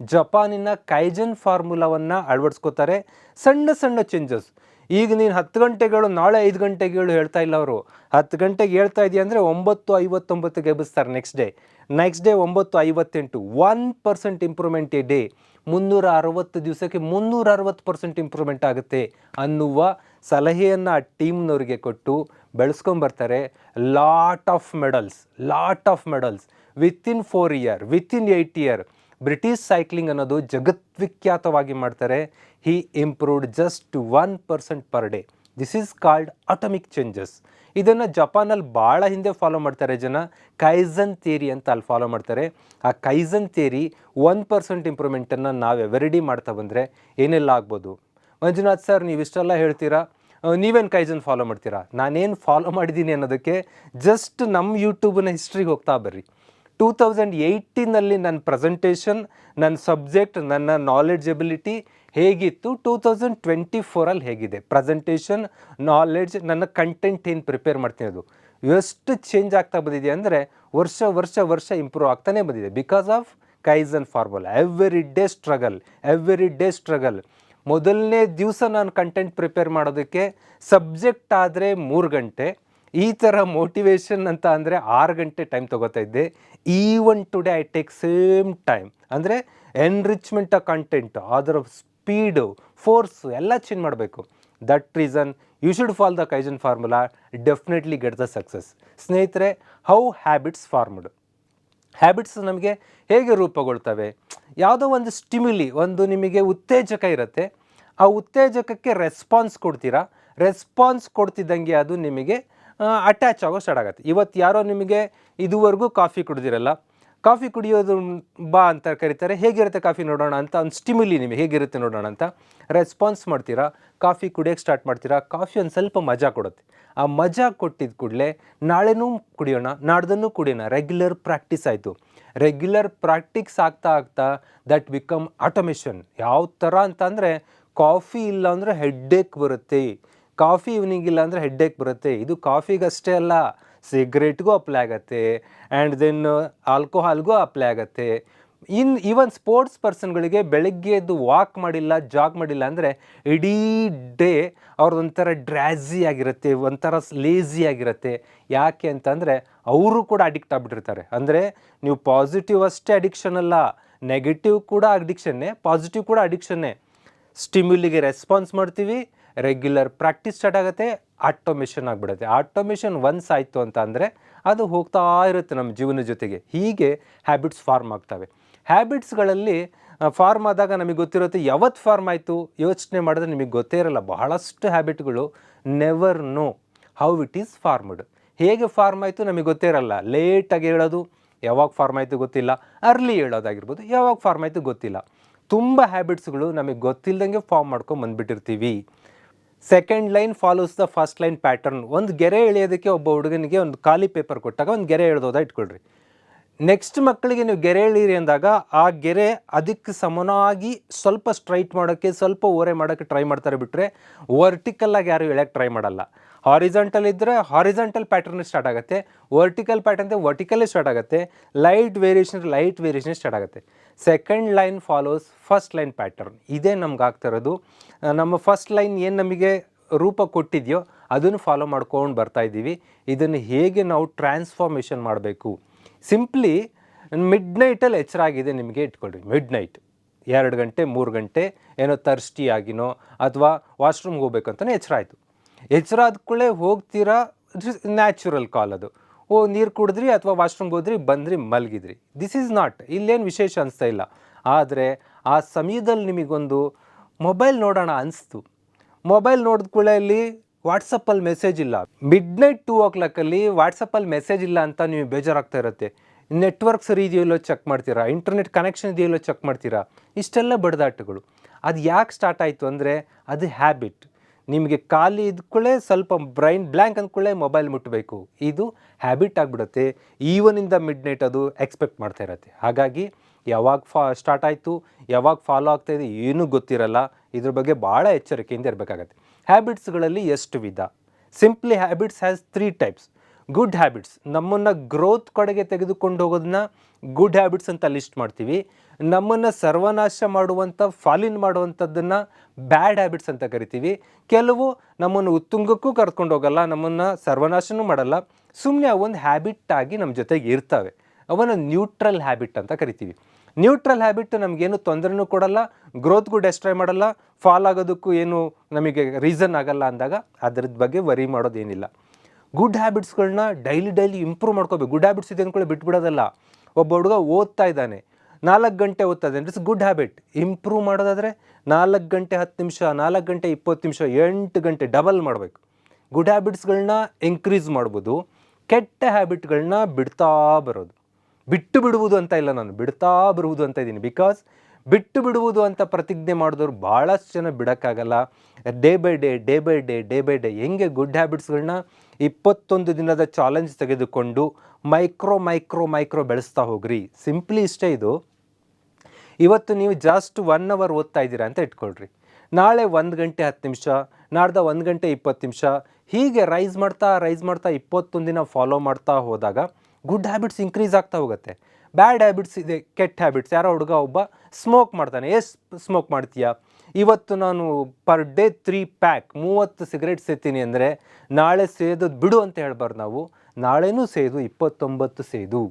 ಜಪಾನಿನ ಕೈಜನ್ ಫಾರ್ಮುಲಾವನ್ನು ಅಳವಡಿಸ್ಕೋತಾರೆ ಸಣ್ಣ ಸಣ್ಣ ಚೇಂಜಸ್. ಈಗ ನೀನು ಹತ್ತು ಗಂಟೆಗಳು, ನಾಳೆ ಐದು ಗಂಟೆಗಳು ಹೇಳ್ತಾ ಇಲ್ಲ ಅವರು. ಹತ್ತು ಗಂಟೆಗೆ ಹೇಳ್ತಾ ಇದೆಯಾ ಅಂದರೆ ಒಂಬತ್ತು ಐವತ್ತೊಂಬತ್ತಿಗೆ ಎಬ್ಬಿಸ್ತಾರೆ ನೆಕ್ಸ್ಟ್ ಡೇ ನೆಕ್ಸ್ಟ್ ಡೇ ಒಂಬತ್ತು ಐವತ್ತೆಂಟು one percent improvement a day ಮುನ್ನೂರ ಅರವತ್ತು ದಿವಸಕ್ಕೆ ಮುನ್ನೂರ ಅರವತ್ತು ಪರ್ಸೆಂಟ್ ಇಂಪ್ರೂವ್ಮೆಂಟ್ ಆಗುತ್ತೆ ಅನ್ನುವ ಸಲಹೆಯನ್ನು ಆ ಟೀಮ್ನವ್ರಿಗೆ ಕೊಟ್ಟು ಬೆಳೆಸ್ಕೊಂಬರ್ತಾರೆ lot of medals lot of medals within four year within eight year British cycling ಅನ್ನೋದು ಜಗತ್ವಿಖ್ಯಾತವಾಗಿ ಮಾಡ್ತಾರೆ. He improved just one percent per day this is called atomic changes ಇದನ್ನು ಜಪಾನಲ್ಲಿ ಭಾಳ ಹಿಂದೆ ಫಾಲೋ ಮಾಡ್ತಾರೆ ಜನ. ಕೈಸನ್ ಥಿಯರಿ ಅಂತ ಅಲ್ಲಿ ಫಾಲೋ ಮಾಡ್ತಾರೆ. ಆ ಕೈಸನ್ ಥಿಯರಿ ಒನ್ ಪರ್ಸೆಂಟ್ ಇಂಪ್ರೂವ್ಮೆಂಟನ್ನು ನಾವು ಎವರಿಡಿ ಮಾಡ್ತಾ ಬಂದರೆ ಏನೆಲ್ಲ ಆಗ್ಬೋದು? ಮಂಜುನಾಥ್ ಸರ್ ನೀವು ಇಷ್ಟೆಲ್ಲ ಹೇಳ್ತೀರಾ? ನೀವೇನು ಕೈಜನ್ ಫಾಲೋ ಮಾಡ್ತೀರಾ? ನಾನೇನು ಫಾಲೋ ಮಾಡಿದ್ದೀನಿ ಅನ್ನೋದಕ್ಕೆ ಜಸ್ಟ್ ನಮ್ಮ ಯೂಟ್ಯೂಬ್ನ ಹಿಸ್ಟ್ರಿಗೆ ಹೋಗ್ತಾ ಬರ್ರಿ. ಟೂ ತೌಸಂಡ್ ಏಯ್ಟೀನಲ್ಲಿ ನನ್ನ ಪ್ರೆಸೆಂಟೇಷನ್ ನನ್ನ ಸಬ್ಜೆಕ್ಟ್ ನನ್ನ ನಾಲೆಡ್ಜಬಿಲಿಟಿ ಹೇಗಿತ್ತು? ಟೂ ತೌಸಂಡ್ ಟ್ವೆಂಟಿ ಫೋರಲ್ಲಿ ಹೇಗಿದೆ. ಪ್ರೆಸೆಂಟೇಷನ್ ನಾಲೆಡ್ಜ್ ನನ್ನ ಕಂಟೆಂಟ್ ಏನು ಪ್ರಿಪೇರ್ ಮಾಡ್ತೀನಿ ಅದು? ಎಷ್ಟು ಚೇಂಜ್ ಆಗ್ತಾ ಬಂದಿದೆ ಅಂದರೆ ವರ್ಷ ವರ್ಷ ವರ್ಷ ಇಂಪ್ರೂವ್ ಆಗ್ತಾನೆ ಬಂದಿದೆ. Because of kaizen formula every day struggle every day struggle ಮೊದಲನೇ ದಿವಸ ನಾನು ಕಂಟೆಂಟ್ ಪ್ರಿಪೇರ್ ಮಾಡೋದಕ್ಕೆ ಸಬ್ಜೆಕ್ಟ್ ಆದರೆ ಮೂರು ಗಂಟೆ, ಈ ಥರ ಮೋಟಿವೇಶನ್ ಅಂತ ಅಂದರೆ ಆರು ಗಂಟೆ ಟೈಮ್ ತೊಗೋತಾ ಇದ್ದೆ. Even today I take same time ಅಂದರೆ ಎನ್ರಿಚ್ಮೆಂಟ್ ಆಫ್ ಕಂಟೆಂಟ್ ಅದರ ಸ್ಪೀಡು ಫೋರ್ಸು ಎಲ್ಲ ಚೇಂಜ್ ಮಾಡಬೇಕು. That reason you should fall the kaizen formula definitely get the success ಸ್ನೇಹಿತರೆ ಹೌ ಹ್ಯಾಬಿಟ್ಸ್ ಫಾರ್ಮ್ಡ್ ಹ್ಯಾಬಿಟ್ಸ್ ನಮಗೆ ಹೇಗೆ ರೂಪುಗೊಳ್ತವೆ? ಯಾವುದೋ ಒಂದು ಸ್ಟಿಮ್ಯುಲಿ ಒಂದು ನಿಮಗೆ ಉತ್ತೇಜಕ ಇರುತ್ತೆ. ಆ ಉತ್ತೇಜಕಕ್ಕೆ ರೆಸ್ಪಾನ್ಸ್ ಕೊಡ್ತೀರಾ? ರೆಸ್ಪಾನ್ಸ್ ಕೊಡ್ತಿದ್ದಂಗೆ ಅದು ನಿಮಗೆ ಅಟ್ಯಾಚ್ ಆಗೋ ಸ್ಟಾರ್ಟ್ ಆಗುತ್ತೆ. ಇವತ್ತು ಯಾರೋ ನಿಮಗೆ ಇದುವರೆಗೂ ಕಾಫಿ ಕುಡಿದಿರಲ್ಲ. ಕಾಫಿ ಕುಡಿಯೋದು ಬಾ ಅಂತ ಕರೀತಾರೆ. ಹೇಗಿರುತ್ತೆ ಕಾಫಿ ನೋಡೋಣ ಅಂತ, ಒಂದು ಸ್ಟಿಮ್ಯುಲಿ ನಿಮಗೆ ಹೇಗಿರುತ್ತೆ ನೋಡೋಣ ಅಂತ ರೆಸ್ಪಾನ್ಸ್ ಮಾಡ್ತೀರಾ? ಕಾಫಿ ಕುಡಿಯೋಕ್ಕೆ ಸ್ಟಾರ್ಟ್ ಮಾಡ್ತೀರಾ? ಕಾಫಿ ಒಂದು ಸ್ವಲ್ಪ ಮಜಾ ಕೊಡುತ್ತೆ. ಆ ಮಜಾ ಕೊಟ್ಟಿದ್ದ ಕೂಡಲೇ ನಾಳೆನೂ ಕುಡಿಯೋಣ, ನಾಡ್ದನ್ನು ಕುಡಿಯೋಣ. ರೆಗ್ಯುಲರ್ ಪ್ರಾಕ್ಟೀಸ್ ಆಯಿತು. ರೆಗ್ಯುಲರ್ ಪ್ರಾಕ್ಟೀಸ್ ಆಗ್ತಾ ಆಗ್ತಾ ದಟ್ ಬಿಕಮ್ ಆಟೋಮೇಷನ್ ಯಾವ ಥರ ಅಂತಂದರೆ ಕಾಫಿ ಇಲ್ಲ ಅಂದರೆ ಹೆಡ್ಡೇಕ್ ಬರುತ್ತೆ. ಕಾಫಿ ಈವ್ನಿಂಗ್ ಇಲ್ಲ ಅಂದರೆ ಹೆಡ್ಡೇಕ್ ಬರುತ್ತೆ. ಇದು ಕಾಫಿಗಷ್ಟೇ ಅಲ್ಲ ಸಿಗರೇಟ್ಗೂ ಅಪ್ಲೈ ಆಗುತ್ತೆ ಆ್ಯಂಡ್ ದೆನ್ ಆಲ್ಕೋಹಾಲ್ಗೂ ಅಪ್ಲೈ ಆಗುತ್ತೆ. ಇನ್ ಈವನ್ ಸ್ಪೋರ್ಟ್ಸ್ ಪರ್ಸನ್ಗಳಿಗೆ ಬೆಳಗ್ಗೆ ಎದ್ದು ವಾಕ್ ಮಾಡಿಲ್ಲ ಜಾಗ್ ಮಾಡಿಲ್ಲ ಅಂದರೆ ಇಡೀ ಡೇ ಅವ್ರದ್ದೊಂಥರ ಡ್ರ್ಯಾಝಿ ಆಗಿರುತ್ತೆ, ಒಂಥರ ಲೇಝಿ ಆಗಿರುತ್ತೆ. ಯಾಕೆ ಅಂತಂದರೆ ಅವರು ಕೂಡ ಅಡಿಕ್ಟ್ ಆಗಿಬಿಟ್ಟಿರ್ತಾರೆ. ಅಂದರೆ ನೀವು ಪಾಸಿಟಿವ್ ಅಷ್ಟೇ ಅಡಿಕ್ಷನ್ ಅಲ್ಲ ನೆಗೆಟಿವ್ ಕೂಡ ಅಡಿಕ್ಷನ್ನೇ ಪಾಸಿಟಿವ್ ಕೂಡ ಅಡಿಕ್ಷನ್ನೇ ಸ್ಟಿಮ್ಯುಲಿಗೆ ರೆಸ್ಪಾನ್ಸ್ ಮಾಡ್ತೀವಿ ರೆಗ್ಯುಲರ್ ಪ್ರಾಕ್ಟೀಸ್ ಸ್ಟಾರ್ಟ್ ಆಗುತ್ತೆ ಆಟೋಮೇಷನ್ ಆಗಿಬಿಡುತ್ತೆ. ಆಟೋಮೇಷನ್ ಒನ್ಸ್ ಆಯಿತು ಅಂತ ಅಂದರೆ ಅದು ಹೋಗ್ತಾ ಇರುತ್ತೆ ನಮ್ಮ ಜೀವನ ಜೊತೆಗೆ. ಹೀಗೆ ಹ್ಯಾಬಿಟ್ಸ್ ಫಾರ್ಮ್ ಆಗ್ತವೆ. ಹ್ಯಾಬಿಟ್ಸ್ಗಳಲ್ಲಿ ಫಾರ್ಮ್ ಆದಾಗ ನಮಗೆ ಗೊತ್ತಿರುತ್ತೆ ಯಾವತ್ತು ಫಾರ್ಮ್ ಆಯಿತು, ಯೋಚನೆ ಮಾಡಿದ್ರೆ ನಿಮಗೆ ಗೊತ್ತೇ ಇರಲ್ಲ. ಬಹಳಷ್ಟು ಹ್ಯಾಬಿಟ್ಗಳು never know how it is formed ಹೇಗೆ ಫಾರ್ಮ್ ಆಯಿತು ನಮಗೆ ಗೊತ್ತೇ ಇರಲ್ಲ. ಲೇಟಾಗಿ ಹೇಳೋದು ಯಾವಾಗ ಫಾರ್ಮ್ ಆಯಿತು ಗೊತ್ತಿಲ್ಲ. ಅರ್ಲಿ ಹೇಳೋದಾಗಿರ್ಬೋದು ಯಾವಾಗ ಫಾರ್ಮ್ ಆಯಿತು ಗೊತ್ತಿಲ್ಲ. ತುಂಬ ಹ್ಯಾಬಿಟ್ಸ್ಗಳು ನಮಗೆ ಗೊತ್ತಿಲ್ಲದಂಗೆ ಫಾರ್ಮ್ ಮಾಡ್ಕೊಂಡು ಬಂದುಬಿಟ್ಟಿರ್ತೀವಿ. Second line follows the first line pattern ಒಂದು ಗೆರೆ ಎಳೆಯೋದಕ್ಕೆ ಒಬ್ಬ ಹುಡುಗನಿಗೆ ಒಂದು ಖಾಲಿ ಪೇಪರ್ ಕೊಟ್ಟಾಗ ಒಂದು ಗೆರೆ ಎಳೆದೋದ ಇಟ್ಕೊಳ್ರಿ. ನೆಕ್ಸ್ಟ್ ಮಕ್ಕಳಿಗೆ ನೀವು ಗೆರೆ ಎಳೀರಿ ಅಂದಾಗ ಆ ಗೆರೆ ಅದಕ್ಕೆ ಸಮನಾಗಿ ಸ್ವಲ್ಪ ಸ್ಟ್ರೈಟ್ ಮಾಡೋಕ್ಕೆ, ಸ್ವಲ್ಪ ಓರೆ ಮಾಡೋಕ್ಕೆ ಟ್ರೈ ಮಾಡ್ತಾರೆ ಬಿಟ್ಟರೆ ವರ್ಟಿಕಲ್ಲಾಗಿ ಯಾರು ಎಳೆಯೋಕ್ಕೆ ಟ್ರೈ ಮಾಡಲ್ಲ. ಹಾರಿಜಾಂಟಲ್ ಇದ್ದರೆ ಹಾರಿಜಾಂಟಲ್ ಪ್ಯಾಟರ್ನ್ ಸ್ಟಾರ್ಟ್ ಆಗುತ್ತೆ. ವರ್ಟಿಕಲ್ ಪ್ಯಾಟರ್ನ್ ವರ್ಟಿಕಲ್ಲೇ ಸ್ಟಾರ್ಟ್ ಆಗುತ್ತೆ. Light variation light variation start ಆಗುತ್ತೆ. Second line follows first line pattern ಇದೇ ನಮ್ಗೆ ಆಗ್ತಾ ಇರೋದು. ನಮ್ಮ ಫಸ್ಟ್ ಲೈನ್ ಏನು ನಮಗೆ ರೂಪ ಕೊಟ್ಟಿದೆಯೋ ಅದನ್ನು ಫಾಲೋ ಮಾಡ್ಕೊಂಡು ಬರ್ತಾ ಇದ್ದೀವಿ. ಇದನ್ನು ಹೇಗೆ ನಾವು ಟ್ರಾನ್ಸ್ಫಾರ್ಮೇಷನ್ ಮಾಡಬೇಕು? ಸಿಂಪ್ಲಿ ಮಿಡ್ ನೈಟಲ್ಲಿ ಎಚ್ಚರ ಆಗಿದೆ ನಿಮಗೆ ಇಟ್ಕೊಳ್ರಿ. ಮಿಡ್ ನೈಟ್ ಎರಡು ಗಂಟೆ, ಮೂರು ಗಂಟೆ, ಏನೋ ತರ್ಸ್ಟಿ ಆಗಿನೋ ಅಥವಾ ವಾಶ್ರೂಮ್ಗೆ ಹೋಗ್ಬೇಕಂತಲೇ ಎಚ್ಚರ ಆಯಿತು. ಎಚ್ಚರ ಕೂಡಲೇ ಹೋಗ್ತೀರಾ? ನ್ಯಾಚುರಲ್ ಕಾಲ್ ಅದು. ಓ, ನೀರು ಕುಡಿದ್ರಿ ಅಥವಾ ವಾಶ್ರೂಮ್ಗೆ ಹೋದ್ರಿ, ಬಂದ್ರಿ, ಮಲಗಿದ್ರಿ. ದಿಸ್ ಈಸ್ ನಾಟ್ ಇಲ್ಲೇನು ವಿಶೇಷ ಅನಿಸ್ತಾ ಇಲ್ಲ. ಆದರೆ, ಆ ಸಮಯದಲ್ಲಿ ನಿಮಗೊಂದು ಮೊಬೈಲ್ ನೋಡೋಣ ಅನಿಸ್ತು. ಮೊಬೈಲ್ ನೋಡಿದ ಕೂಡ ಇಲ್ಲಿ ವಾಟ್ಸಪ್ಪಲ್ಲಿ ಮೆಸೇಜ್ ಇಲ್ಲ. ಮಿಡ್ ನೈಟ್ ಟೂ ಓ ಕ್ಲಾಕಲ್ಲಿ ವಾಟ್ಸಪ್ಪಲ್ಲಿ ಮೆಸೇಜ್ ಇಲ್ಲ ಅಂತ ನೀವು ಬೇಜಾರಾಗ್ತಾ ಇರುತ್ತೆ. ನೆಟ್ವರ್ಕ್ ಸರಿ ಇದೆಯಲ್ಲೋ ಚೆಕ್ ಮಾಡ್ತೀರಾ? ಇಂಟರ್ನೆಟ್ ಕನೆಕ್ಷನ್ ಇದೆಯಲ್ಲೋ ಚೆಕ್ ಮಾಡ್ತೀರಾ? ಇಷ್ಟೆಲ್ಲ ಬಡದಾಟಗಳು. ಅದು ಯಾಕೆ ಸ್ಟಾರ್ಟ್ ಆಯಿತು ಅಂದರೆ, ಅದು ಹ್ಯಾಬಿಟ್ ನಿಮಗೆ ಖಾಲಿ ಇದ್ಕೊಳ್ಳೆ ಸ್ವಲ್ಪ ಬ್ರೈನ್ ಬ್ಲ್ಯಾಂಕ್ ಅಂದ್ಕೊಳ್ಳೆ ಮೊಬೈಲ್ ಮುಟ್ಟಬೇಕು ಇದು ಹ್ಯಾಬಿಟ್ ಆಗಿಬಿಡುತ್ತೆ. ಈವನಿಂದ ಮಿಡ್ ನೈಟ್ ಅದು ಎಕ್ಸ್ಪೆಕ್ಟ್ ಮಾಡ್ತಾ ಇರತ್ತೆ. ಹಾಗಾಗಿ ಯಾವಾಗ ಫಾ ಸ್ಟಾರ್ಟ್ ಆಯಿತು, ಯಾವಾಗ ಫಾಲೋ ಆಗ್ತಾ ಇದೆ ಏನೂ ಗೊತ್ತಿರಲ್ಲ. ಇದ್ರ ಬಗ್ಗೆ ಭಾಳ ಎಚ್ಚರಿಕೆಯಿಂದ ಇರಬೇಕಾಗತ್ತೆ. ಹ್ಯಾಬಿಟ್ಸ್ಗಳಲ್ಲಿ ಎಷ್ಟು ವಿಧ? Simply habits has three types. Good habits ನಮ್ಮನ್ನು ಗ್ರೋತ್ ಕಡೆಗೆ ತೆಗೆದುಕೊಂಡು ಹೋಗೋದನ್ನ ಗುಡ್ ಹ್ಯಾಬಿಟ್ಸ್ ಅಂತ ಲಿಸ್ಟ್ ಮಾಡ್ತೀವಿ. ನಮ್ಮನ್ನು ಸರ್ವನಾಶ ಮಾಡುವಂಥ ಫಾಲಿನ್ ಮಾಡುವಂಥದ್ದನ್ನು ಬ್ಯಾಡ್ ಹ್ಯಾಬಿಟ್ಸ್ ಅಂತ ಕರಿತೀವಿ. ಕೆಲವು ನಮ್ಮನ್ನು ಉತ್ತುಂಗಕ್ಕೂ ಕರ್ಕೊಂಡು ಹೋಗಲ್ಲ, ನಮ್ಮನ್ನು ಸರ್ವನಾಶನೂ ಮಾಡಲ್ಲ. ಸುಮ್ಮನೆ ಒಂದು ಹ್ಯಾಬಿಟ್ ಆಗಿ ನಮ್ಮ ಜೊತೆಗೆ ಇರ್ತವೆ. ಅವನ್ನು ನ್ಯೂಟ್ರಲ್ ಹ್ಯಾಬಿಟ್ ಅಂತ ಕರಿತೀವಿ. ನ್ಯೂಟ್ರಲ್ ಹ್ಯಾಬಿಟ್ ನಮಗೇನು ತೊಂದರೆನೂ ಕೊಡಲ್ಲ ಗ್ರೋತ್ಗೂ ಡೆಸ್ಟ್ರಾಯ್ ಮಾಡಲ್ಲ ಫಾಲ್ ಆಗೋದಕ್ಕೂ ಏನು ನಮಗೆ ರೀಸನ್ ಆಗಲ್ಲ ಅಂದಾಗ ಅದ್ರದ್ದು ಬಗ್ಗೆ ವರಿ ಮಾಡೋದೇನಿಲ್ಲ. ಗುಡ್ ಹ್ಯಾಬಿಟ್ಸ್ಗಳನ್ನ ಡೈಲಿ ಡೈಲಿ ಇಂಪ್ರೂವ್ ಮಾಡ್ಕೋಬೇಕು. ಗುಡ್ ಹ್ಯಾಬಿಟ್ಸ್ ಇದೆ ಅಂದ್ಕೊಳ್ಳಿ, ಬಿಟ್ಬಿಡೋದಲ್ಲ. ಒಬ್ಬ ಹುಡುಗ ಓದ್ತಾ ಇದ್ದಾನೆ. ನಾಲ್ಕು ಗಂಟೆ ಓದ್ತಾ ಇದ್ದಾನೆ. ಇಟ್ಸ್ ಗುಡ್ ಹ್ಯಾಬಿಟ್ ಇಂಪ್ರೂವ್ ಮಾಡೋದಾದರೆ ನಾಲ್ಕು ಗಂಟೆ ಹತ್ತು ನಿಮಿಷ, ನಾಲ್ಕು ಗಂಟೆ ಇಪ್ಪತ್ತು ನಿಮಿಷ, ಎಂಟು ಗಂಟೆ ಡಬಲ್ ಮಾಡಬೇಕು. ಗುಡ್ ಹ್ಯಾಬಿಟ್ಸ್ಗಳನ್ನ ಎಂಕ್ರೀಸ್ ಮಾಡ್ಬೋದು. ಕೆಟ್ಟ ಹ್ಯಾಬಿಟ್ಗಳನ್ನ ಬಿಡ್ತಾ ಬರೋದು. ಬಿಟ್ಟು ಬಿಡುವುದು ಅಂತ ಇಲ್ಲ ನಾನು. ಬಿಡ್ತಾ ಬರುವುದು ಅಂತ ಇದ್ದೀನಿ. ಬಿಕಾಸ್ ಬಿಟ್ಟು ಬಿಡುವುದು ಅಂತ ಪ್ರತಿಜ್ಞೆ ಮಾಡಿದವ್ರು ಭಾಳಷ್ಟು ಜನ ಬಿಡೋಕ್ಕಾಗಲ್ಲ. Day by day day by day day by day ಹೆಂಗೆ ಗುಡ್ ಹ್ಯಾಬಿಟ್ಸ್ಗಳನ್ನ ಇಪ್ಪತ್ತೊಂದು ದಿನದ ಚಾಲೆಂಜ್ ತೆಗೆದುಕೊಂಡು ಮೈಕ್ರೋ ಮೈಕ್ರೋ ಮೈಕ್ರೋ ಬೆಳೆಸ್ತಾ ಹೋಗ್ರಿ. ಸಿಂಪ್ಲಿ ಇಷ್ಟೇ ಇದು. ಇವತ್ತು ನೀವು ಜಸ್ಟ್ ಒನ್ ಅವರ್ ಓದ್ತಾ ಇದ್ದೀರಾ ಅಂತ ಇಟ್ಕೊಳ್ರಿ. ನಾಳೆ ಒಂದು ಗಂಟೆ ಹತ್ತು ನಿಮಿಷ, ನಾಡ್ದ ಒಂದು ಗಂಟೆ ಇಪ್ಪತ್ತು ನಿಮಿಷ, ಹೀಗೆ ರೈಸ್ ಮಾಡ್ತಾ ರೈಸ್ ಮಾಡ್ತಾ ಇಪ್ಪತ್ತೊಂದು ದಿನ ಫಾಲೋ ಮಾಡ್ತಾ ಹೋದಾಗ ಗುಡ್ ಹ್ಯಾಬಿಟ್ಸ್ ಇನ್ಕ್ರೀಸ್ ಆಗ್ತಾ ಹೋಗುತ್ತೆ. ಬ್ಯಾಡ್ ಹ್ಯಾಬಿಟ್ಸ್ ಇದೆ, ಕೆಟ್ಟ ಹ್ಯಾಬಿಟ್ಸ್ ಯಾರೋ ಹುಡುಗ ಒಬ್ಬ ಸ್ಮೋಕ್ ಮಾಡ್ತಾನೆ. ಎಷ್ಟು ಸ್ಮೋಕ್ ಮಾಡ್ತೀಯಾ? ಇವತ್ತು ನಾನು ಪರ್ ಡೇ ತ್ರೀ ಪ್ಯಾಕ್ ಮೂವತ್ತು ಸಿಗರೇಟ್ ಸೇತೀನಿ ಅಂದರೆ ನಾಳೆ ಸೇದೋದು ಬಿಡು ಅಂತ ಹೇಳ್ಬಾರ್ದು ನಾವು. ನಾಳೆನೂ ಸೇದು, ಇಪ್ಪತ್ತೊಂಬತ್ತು ಸೇದು,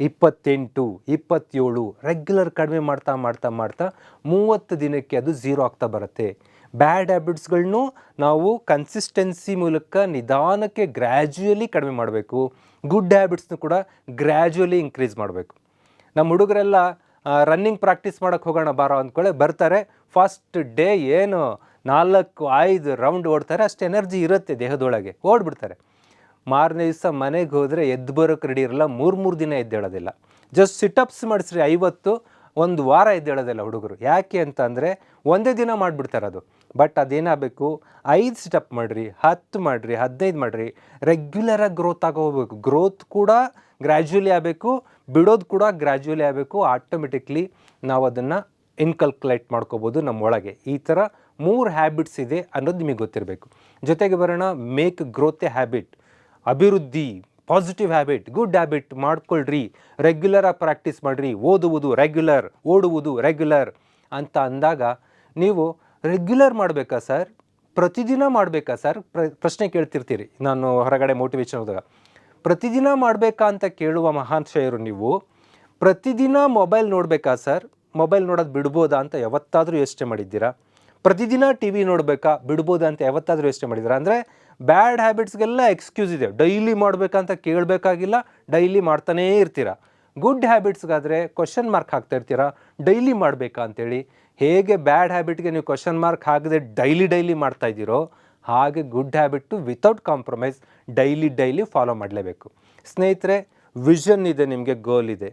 ಇಪ್ಪತ್ತೆಂಟು, ಇಪ್ಪತ್ತೇಳು ರೆಗ್ಯುಲರ್ ಕಡಿಮೆ ಮಾಡ್ತಾ ಮಾಡ್ತಾ ಮಾಡ್ತಾ ಮೂವತ್ತು ದಿನಕ್ಕೆ ಅದು ಝೀರೋ ಆಗ್ತಾ ಬರುತ್ತೆ. ಬ್ಯಾಡ್ ಹ್ಯಾಬಿಟ್ಸ್ಗಳನ್ನೂ ನಾವು ಕನ್ಸಿಸ್ಟೆನ್ಸಿ ಮೂಲಕ ನಿಧಾನಕ್ಕೆ ಗ್ರ್ಯಾಜುಯಲಿ ಕಡಿಮೆ ಮಾಡಬೇಕು. ಗುಡ್ ಹ್ಯಾಬಿಟ್ಸ್ನು ಕೂಡ ಗ್ರ್ಯಾಜುಯಲಿ ಇನ್ಕ್ರೀಸ್ ಮಾಡಬೇಕು. ನಮ್ಮ ಹುಡುಗರೆಲ್ಲ ರನ್ನಿಂಗ್ ಪ್ರಾಕ್ಟೀಸ್ ಮಾಡೋಕ್ಕೆ ಹೋಗೋಣ ಬಾರೋ ಅಂದ್ಕೊಳ್ಳೆ ಬರ್ತಾರೆ. ಫಸ್ಟ್ ಡೇ ಏನು ನಾಲ್ಕು ಐದು ರೌಂಡ್ ಓಡ್ತಾರೆ, ಅಷ್ಟು ಎನರ್ಜಿ ಇರುತ್ತೆ ದೇಹದೊಳಗೆ, ಓಡ್ಬಿಡ್ತಾರೆ. ಮಾರನೇ ದಿವಸ ಮನೆಗೆ ಹೋದರೆ ಎದ್ದು ಬರೋಕ್ಕೆ ರೆಡಿ ಇರಲ್ಲ, ಮೂರು ಮೂರು ದಿನ ಎದ್ದೇಳೋದಿಲ್ಲ ಜಸ್ಟ್ ಸಿಟಪ್ಸ್ ಮಾಡಿಸ್ರಿ, ಐವತ್ತು, ಒಂದು ವಾರ ಎದ್ದೇಳೋದಿಲ್ಲ ಹುಡುಗರು. ಯಾಕೆ ಅಂತ ಅಂದರೆ, ಒಂದೇ ದಿನ ಮಾಡಿಬಿಡ್ತಾರೆ ಅದು. ಬಟ್ ಅದೇನಾಗಬೇಕು, ಐದು ಸಿಟಪ್ ಮಾಡಿರಿ, ಹತ್ತು ಮಾಡಿರಿ, ಹದಿನೈದು ಮಾಡಿರಿ ರೆಗ್ಯುಲರಾಗಿ ಗ್ರೋತ್ ಆಗೋಗ್ಬೇಕು ಗ್ರೋತ್ ಕೂಡ ಗ್ರ್ಯಾಜುವಲಿ ಆಗಬೇಕು, ಬಿಡೋದು ಕೂಡ ಗ್ರ್ಯಾಜುವಲಿ ಆಗಬೇಕು ಆಟೋಮೆಟಿಕ್ಲಿ ನಾವು ಅದನ್ನು ಇನ್ಕಲ್ಕುಲೇಟ್ ಮಾಡ್ಕೋಬೋದು ನಮ್ಮೊಳಗೆ ಈ ಥರ ಮೂರು ಹ್ಯಾಬಿಟ್ಸ್ ಇದೆ ಅನ್ನೋದು ನಿಮಗೆ ಗೊತ್ತಿರಬೇಕು. ಜೊತೆಗೆ ಬರೋಣ ಮೇಕ್ ಗ್ರೋತ್ ಎ ಹ್ಯಾಬಿಟ್ ಅಭಿವೃದ್ಧಿ ಪಾಸಿಟಿವ್ ಹ್ಯಾಬಿಟ್ ಗುಡ್ ಹ್ಯಾಬಿಟ್ ಮಾಡ್ಕೊಳ್ರಿ. ರೆಗ್ಯುಲರಾಗಿ ಪ್ರಾಕ್ಟೀಸ್ ಮಾಡಿರಿ. ಓದುವುದು ರೆಗ್ಯುಲರ್ ಓಡುವುದು ರೆಗ್ಯುಲರ್ ಅಂತ ಅಂದಾಗ ನೀವು ರೆಗ್ಯುಲರ್ ಮಾಡಬೇಕಾ ಸರ್ ಪ್ರತಿದಿನ ಮಾಡಬೇಕಾ ಸರ್ ಪ್ರ, ಪ್ರಶ್ನೆ ಕೇಳ್ತಿರ್ತೀರಿ. ನಾನು ಹೊರಗಡೆ ಮೋಟಿವೇಶನ್ ಹೋದಾಗ. ಪ್ರತಿದಿನ ಮಾಡಬೇಕಾ ಅಂತ ಕೇಳುವ ಮಹಾನ್ ಶಯರು ನೀವು. ಪ್ರತಿದಿನ ಮೊಬೈಲ್ ನೋಡಬೇಕಾ ಸರ್ ಮೊಬೈಲ್ ನೋಡೋದು ಬಿಡ್ಬೋದಾ ಅಂತ ಯಾವತ್ತಾದರೂ ಯೋಚನೆ ಮಾಡಿದ್ದೀರಾ? ಪ್ರತಿದಿನ ಟಿ ವಿ ನೋಡಬೇಕಾ? ಬಿಡ್ಬೋದಾ ಅಂತ ಯಾವತ್ತಾದರೂ ಯೋಚನೆ ಮಾಡಿದ್ದೀರಾ? ಅಂದರೆ ಬ್ಯಾಡ್ ಹ್ಯಾಬಿಟ್ಸ್ಗೆಲ್ಲ ಎಕ್ಸ್ಕ್ಯೂಸ್ ಇದೆ. ಡೈಲಿ ಮಾಡಬೇಕಂತ ಕೇಳಬೇಕಾಗಿಲ್ಲ, ಡೈಲಿ ಮಾಡ್ತಾನೇ ಇರ್ತೀರಾ? ಗುಡ್ ಹ್ಯಾಬಿಟ್ಸ್ಗಾದರೆ ಕ್ವಶನ್ ಮಾರ್ಕ್ ಹಾಕ್ತಾ ಇರ್ತೀರಾ? ಡೈಲಿ ಮಾಡಬೇಕಾ ಅಂತೇಳಿ? ಹೇಗೆ ಬ್ಯಾಡ್ ಹ್ಯಾಬಿಟ್ಗೆ ನೀವು ಕ್ವಶನ್ ಮಾರ್ಕ್ ಹಾಕದೆ ಡೈಲಿ ಡೈಲಿ ಮಾಡ್ತಾ ಇದ್ದೀರೋ, ಹಾಗೆ good habit without compromise daily daily follow ಮಾಡಲೇಬೇಕು. ಸ್ನೇಹಿತರೆ, ವಿಷನ್ ಇದೆ, ನಿಮಗೆ ಗೋಲ್ ಇದೆ.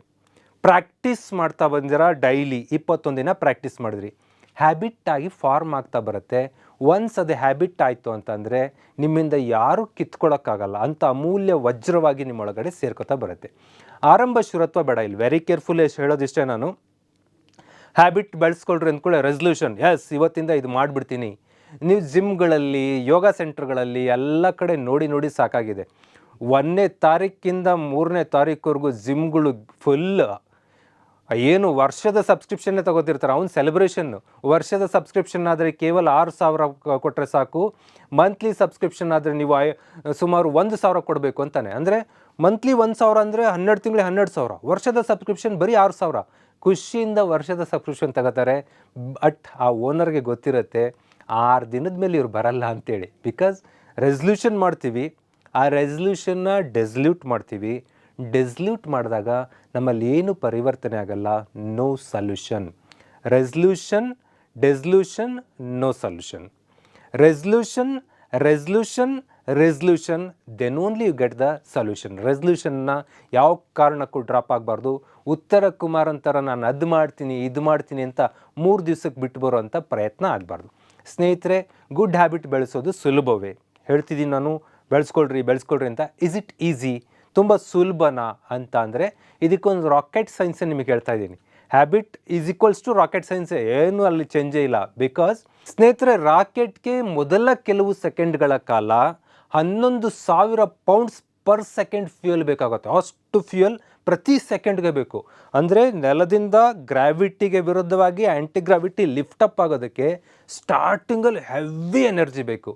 ಪ್ರಾಕ್ಟೀಸ್ ಮಾಡ್ತಾ ಬಂದಿರ ಡೈಲಿ ಇಪ್ಪತ್ತೊಂದು ದಿನ ಪ್ರಾಕ್ಟೀಸ್ ಮಾಡಿದ್ರಿ. ಹ್ಯಾಬಿಟ್ ಆಗಿ ಫಾರ್ಮ್ ಆಗ್ತಾ ಬರುತ್ತೆ. ಒನ್ಸ್ ಅದು ಹ್ಯಾಬಿಟ್ ಆಯಿತು ಅಂತಂದರೆ ನಿಮ್ಮಿಂದ ಯಾರೂ ಕಿತ್ಕೊಳ್ಳೋಕ್ಕಾಗಲ್ಲ ಅಂಥ ಅಮೂಲ್ಯ ವಜ್ರವಾಗಿ ನಿಮ್ಮೊಳಗಡೆ ಸೇರ್ಕೋತಾ ಬರುತ್ತೆ. ಆರಂಭ ಶುರತ್ವ ಬೇಡ ಇಲ್ಲಿ. ವೆರಿ ಕೇರ್ಫುಲ್ ಎಷ್ಟು ಹೇಳೋದಿಷ್ಟೇ ನಾನು. ಹ್ಯಾಬಿಟ್ ಬೆಳೆಸ್ಕೊಳ್ರಿ ಅಂದ್ಕೊಳ್ಳಿ ರೆಸಲ್ಯೂಷನ್ ಎಸ್ ಇವತ್ತಿಂದ ಇದು ಮಾಡಿಬಿಡ್ತೀನಿ. ನೀವು ಜಿಮ್ಗಳಲ್ಲಿ ಯೋಗ ಸೆಂಟರ್ಗಳಲ್ಲಿ ಎಲ್ಲ ಕಡೆ ನೋಡಿ ನೋಡಿ ಸಾಕಾಗಿದೆ. ಒಂದನೇ ತಾರೀಕಿಂದ ಮೂರನೇ ತಾರೀಕುವರೆಗೂ ಜಿಮ್ಗಳು ಫುಲ್ ಏನು ವರ್ಷದ ಸಬ್ಸ್ಕ್ರಿಪ್ಷನ್ನೇ ತಗೋತಿರ್ತಾರೆ, ಅವ್ನು ಸೆಲೆಬ್ರೇಷನ್ನು ವರ್ಷದ ಸಬ್ಸ್ಕ್ರಿಪ್ಷನ್ ಆದರೆ ಕೇವಲ ಆರು ಸಾವಿರ ಕೊಟ್ಟರೆ ಸಾಕು. ಮಂತ್ಲಿ ಸಬ್ಸ್ಕ್ರಿಪ್ಷನ್ ಆದರೆ ನೀವು ಸುಮಾರು ಒಂದು ಸಾವಿರ ಕೊಡಬೇಕು ಅಂತಾನೆ. ಅಂದರೆ ಮಂತ್ಲಿ ಒಂದು ಸಾವಿರ ಅಂದರೆ ಹನ್ನೆರಡು ತಿಂಗಳಿಗೆ ಹನ್ನೆರಡು ಸಾವಿರ. ವರ್ಷದ ಸಬ್ಸ್ಕ್ರಿಪ್ಷನ್ ಬರೀ ಆರು ಸಾವಿರ. ಖುಷಿಯಿಂದ ವರ್ಷದ ಸಬ್ಸ್ಕ್ರಿಪ್ಷನ್ ತಗೋತಾರೆ. ಬಟ್ ಆ ಓನರ್ಗೆ ಗೊತ್ತಿರುತ್ತೆ, ಆರು ದಿನದ ಮೇಲೆ ಇವ್ರು ಬರಲ್ಲ ಅಂತೇಳಿ. ಬಿಕಾಸ್ ರೆಸಲ್ಯೂಷನ್ ಮಾಡ್ತೀವಿ. ಆ ರೆಸಲ್ಯೂಷನ್ನ ಡೆಸ್ಲ್ಯೂಟ್ ಮಾಡ್ತೀವಿ. ಡೆಸ್ಲ್ಯೂಟ್ ಮಾಡಿದಾಗ ನಮ್ಮಲ್ಲಿ ಏನು ಪರಿವರ್ತನೆ ಆಗಲ್ಲ? No solution resolution dissolution no solution resolution resolution resolution then only you get the solution ರೆಸಲ್ಯೂಷನ್ನ ಯಾವ ಕಾರಣಕ್ಕೂ ಡ್ರಾಪ್ ಆಗಬಾರ್ದು. ಉತ್ತರ ಕುಮಾರ್ ಅಂತಾರ ನಾನು ಅದು ಮಾಡ್ತೀನಿ, ಇದು ಮಾಡ್ತೀನಿ ಅಂತ ಮೂರು ದಿವ್ಸಕ್ಕೆ ಬಿಟ್ಟು ಬರೋವಂಥ ಪ್ರಯತ್ನ ಆಗಬಾರ್ದು. ಸ್ನೇಹಿತರೆ ಗುಡ್ ಹ್ಯಾಬಿಟ್ ಬೆಳೆಸೋದು ಸುಲಭವೇ. ಹೇಳ್ತಿದ್ದೀನಿ ನಾನು, ಬೆಳೆಸ್ಕೊಳ್ರಿ ಬೆಳೆಸ್ಕೊಳ್ರಿ ಅಂತ. ಇಸ್ ಇಟ್ ಈಸಿ ತುಂಬ ಸುಲಭನಾ ಅಂತ ಅಂದರೆ ಇದಕ್ಕೊಂದು ರಾಕೆಟ್ ಸೈನ್ಸೇ ನಿಮಗೆ ಹೇಳ್ತಾ ಇದ್ದೀನಿ. Habit is equals to rocket science ಏನು ಅಲ್ಲಿ ಚೇಂಜೇ ಇಲ್ಲ. ಬಿಕಾಸ್ ಸ್ನೇಹಿತರೆ ರಾಕೆಟ್ಗೆ ಮೊದಲ ಕೆಲವು ಸೆಕೆಂಡ್ಗಳ ಕಾಲ ಹನ್ನೊಂದು ಸಾವಿರ ಪೌಂಡ್ಸ್ ಪರ್ ಸೆಕೆಂಡ್ ಫ್ಯೂಯಲ್ ಬೇಕಾಗುತ್ತೆ. ಅಷ್ಟು ಫ್ಯೂಯಲ್ ಪ್ರತಿ ಸೆಕೆಂಡ್ಗೆ ಬೇಕು. ಅಂದರೆ ನೆಲದಿಂದ ಗ್ರಾವಿಟಿಗೆ ವಿರುದ್ಧವಾಗಿ ಆ್ಯಂಟಿ ಗ್ರಾವಿಟಿ ಲಿಫ್ಟ್ ಅಪ್ ಆಗೋದಕ್ಕೆ ಸ್ಟಾರ್ಟಿಂಗಲ್ಲಿ ಹೆವಿ ಎನರ್ಜಿ ಬೇಕು.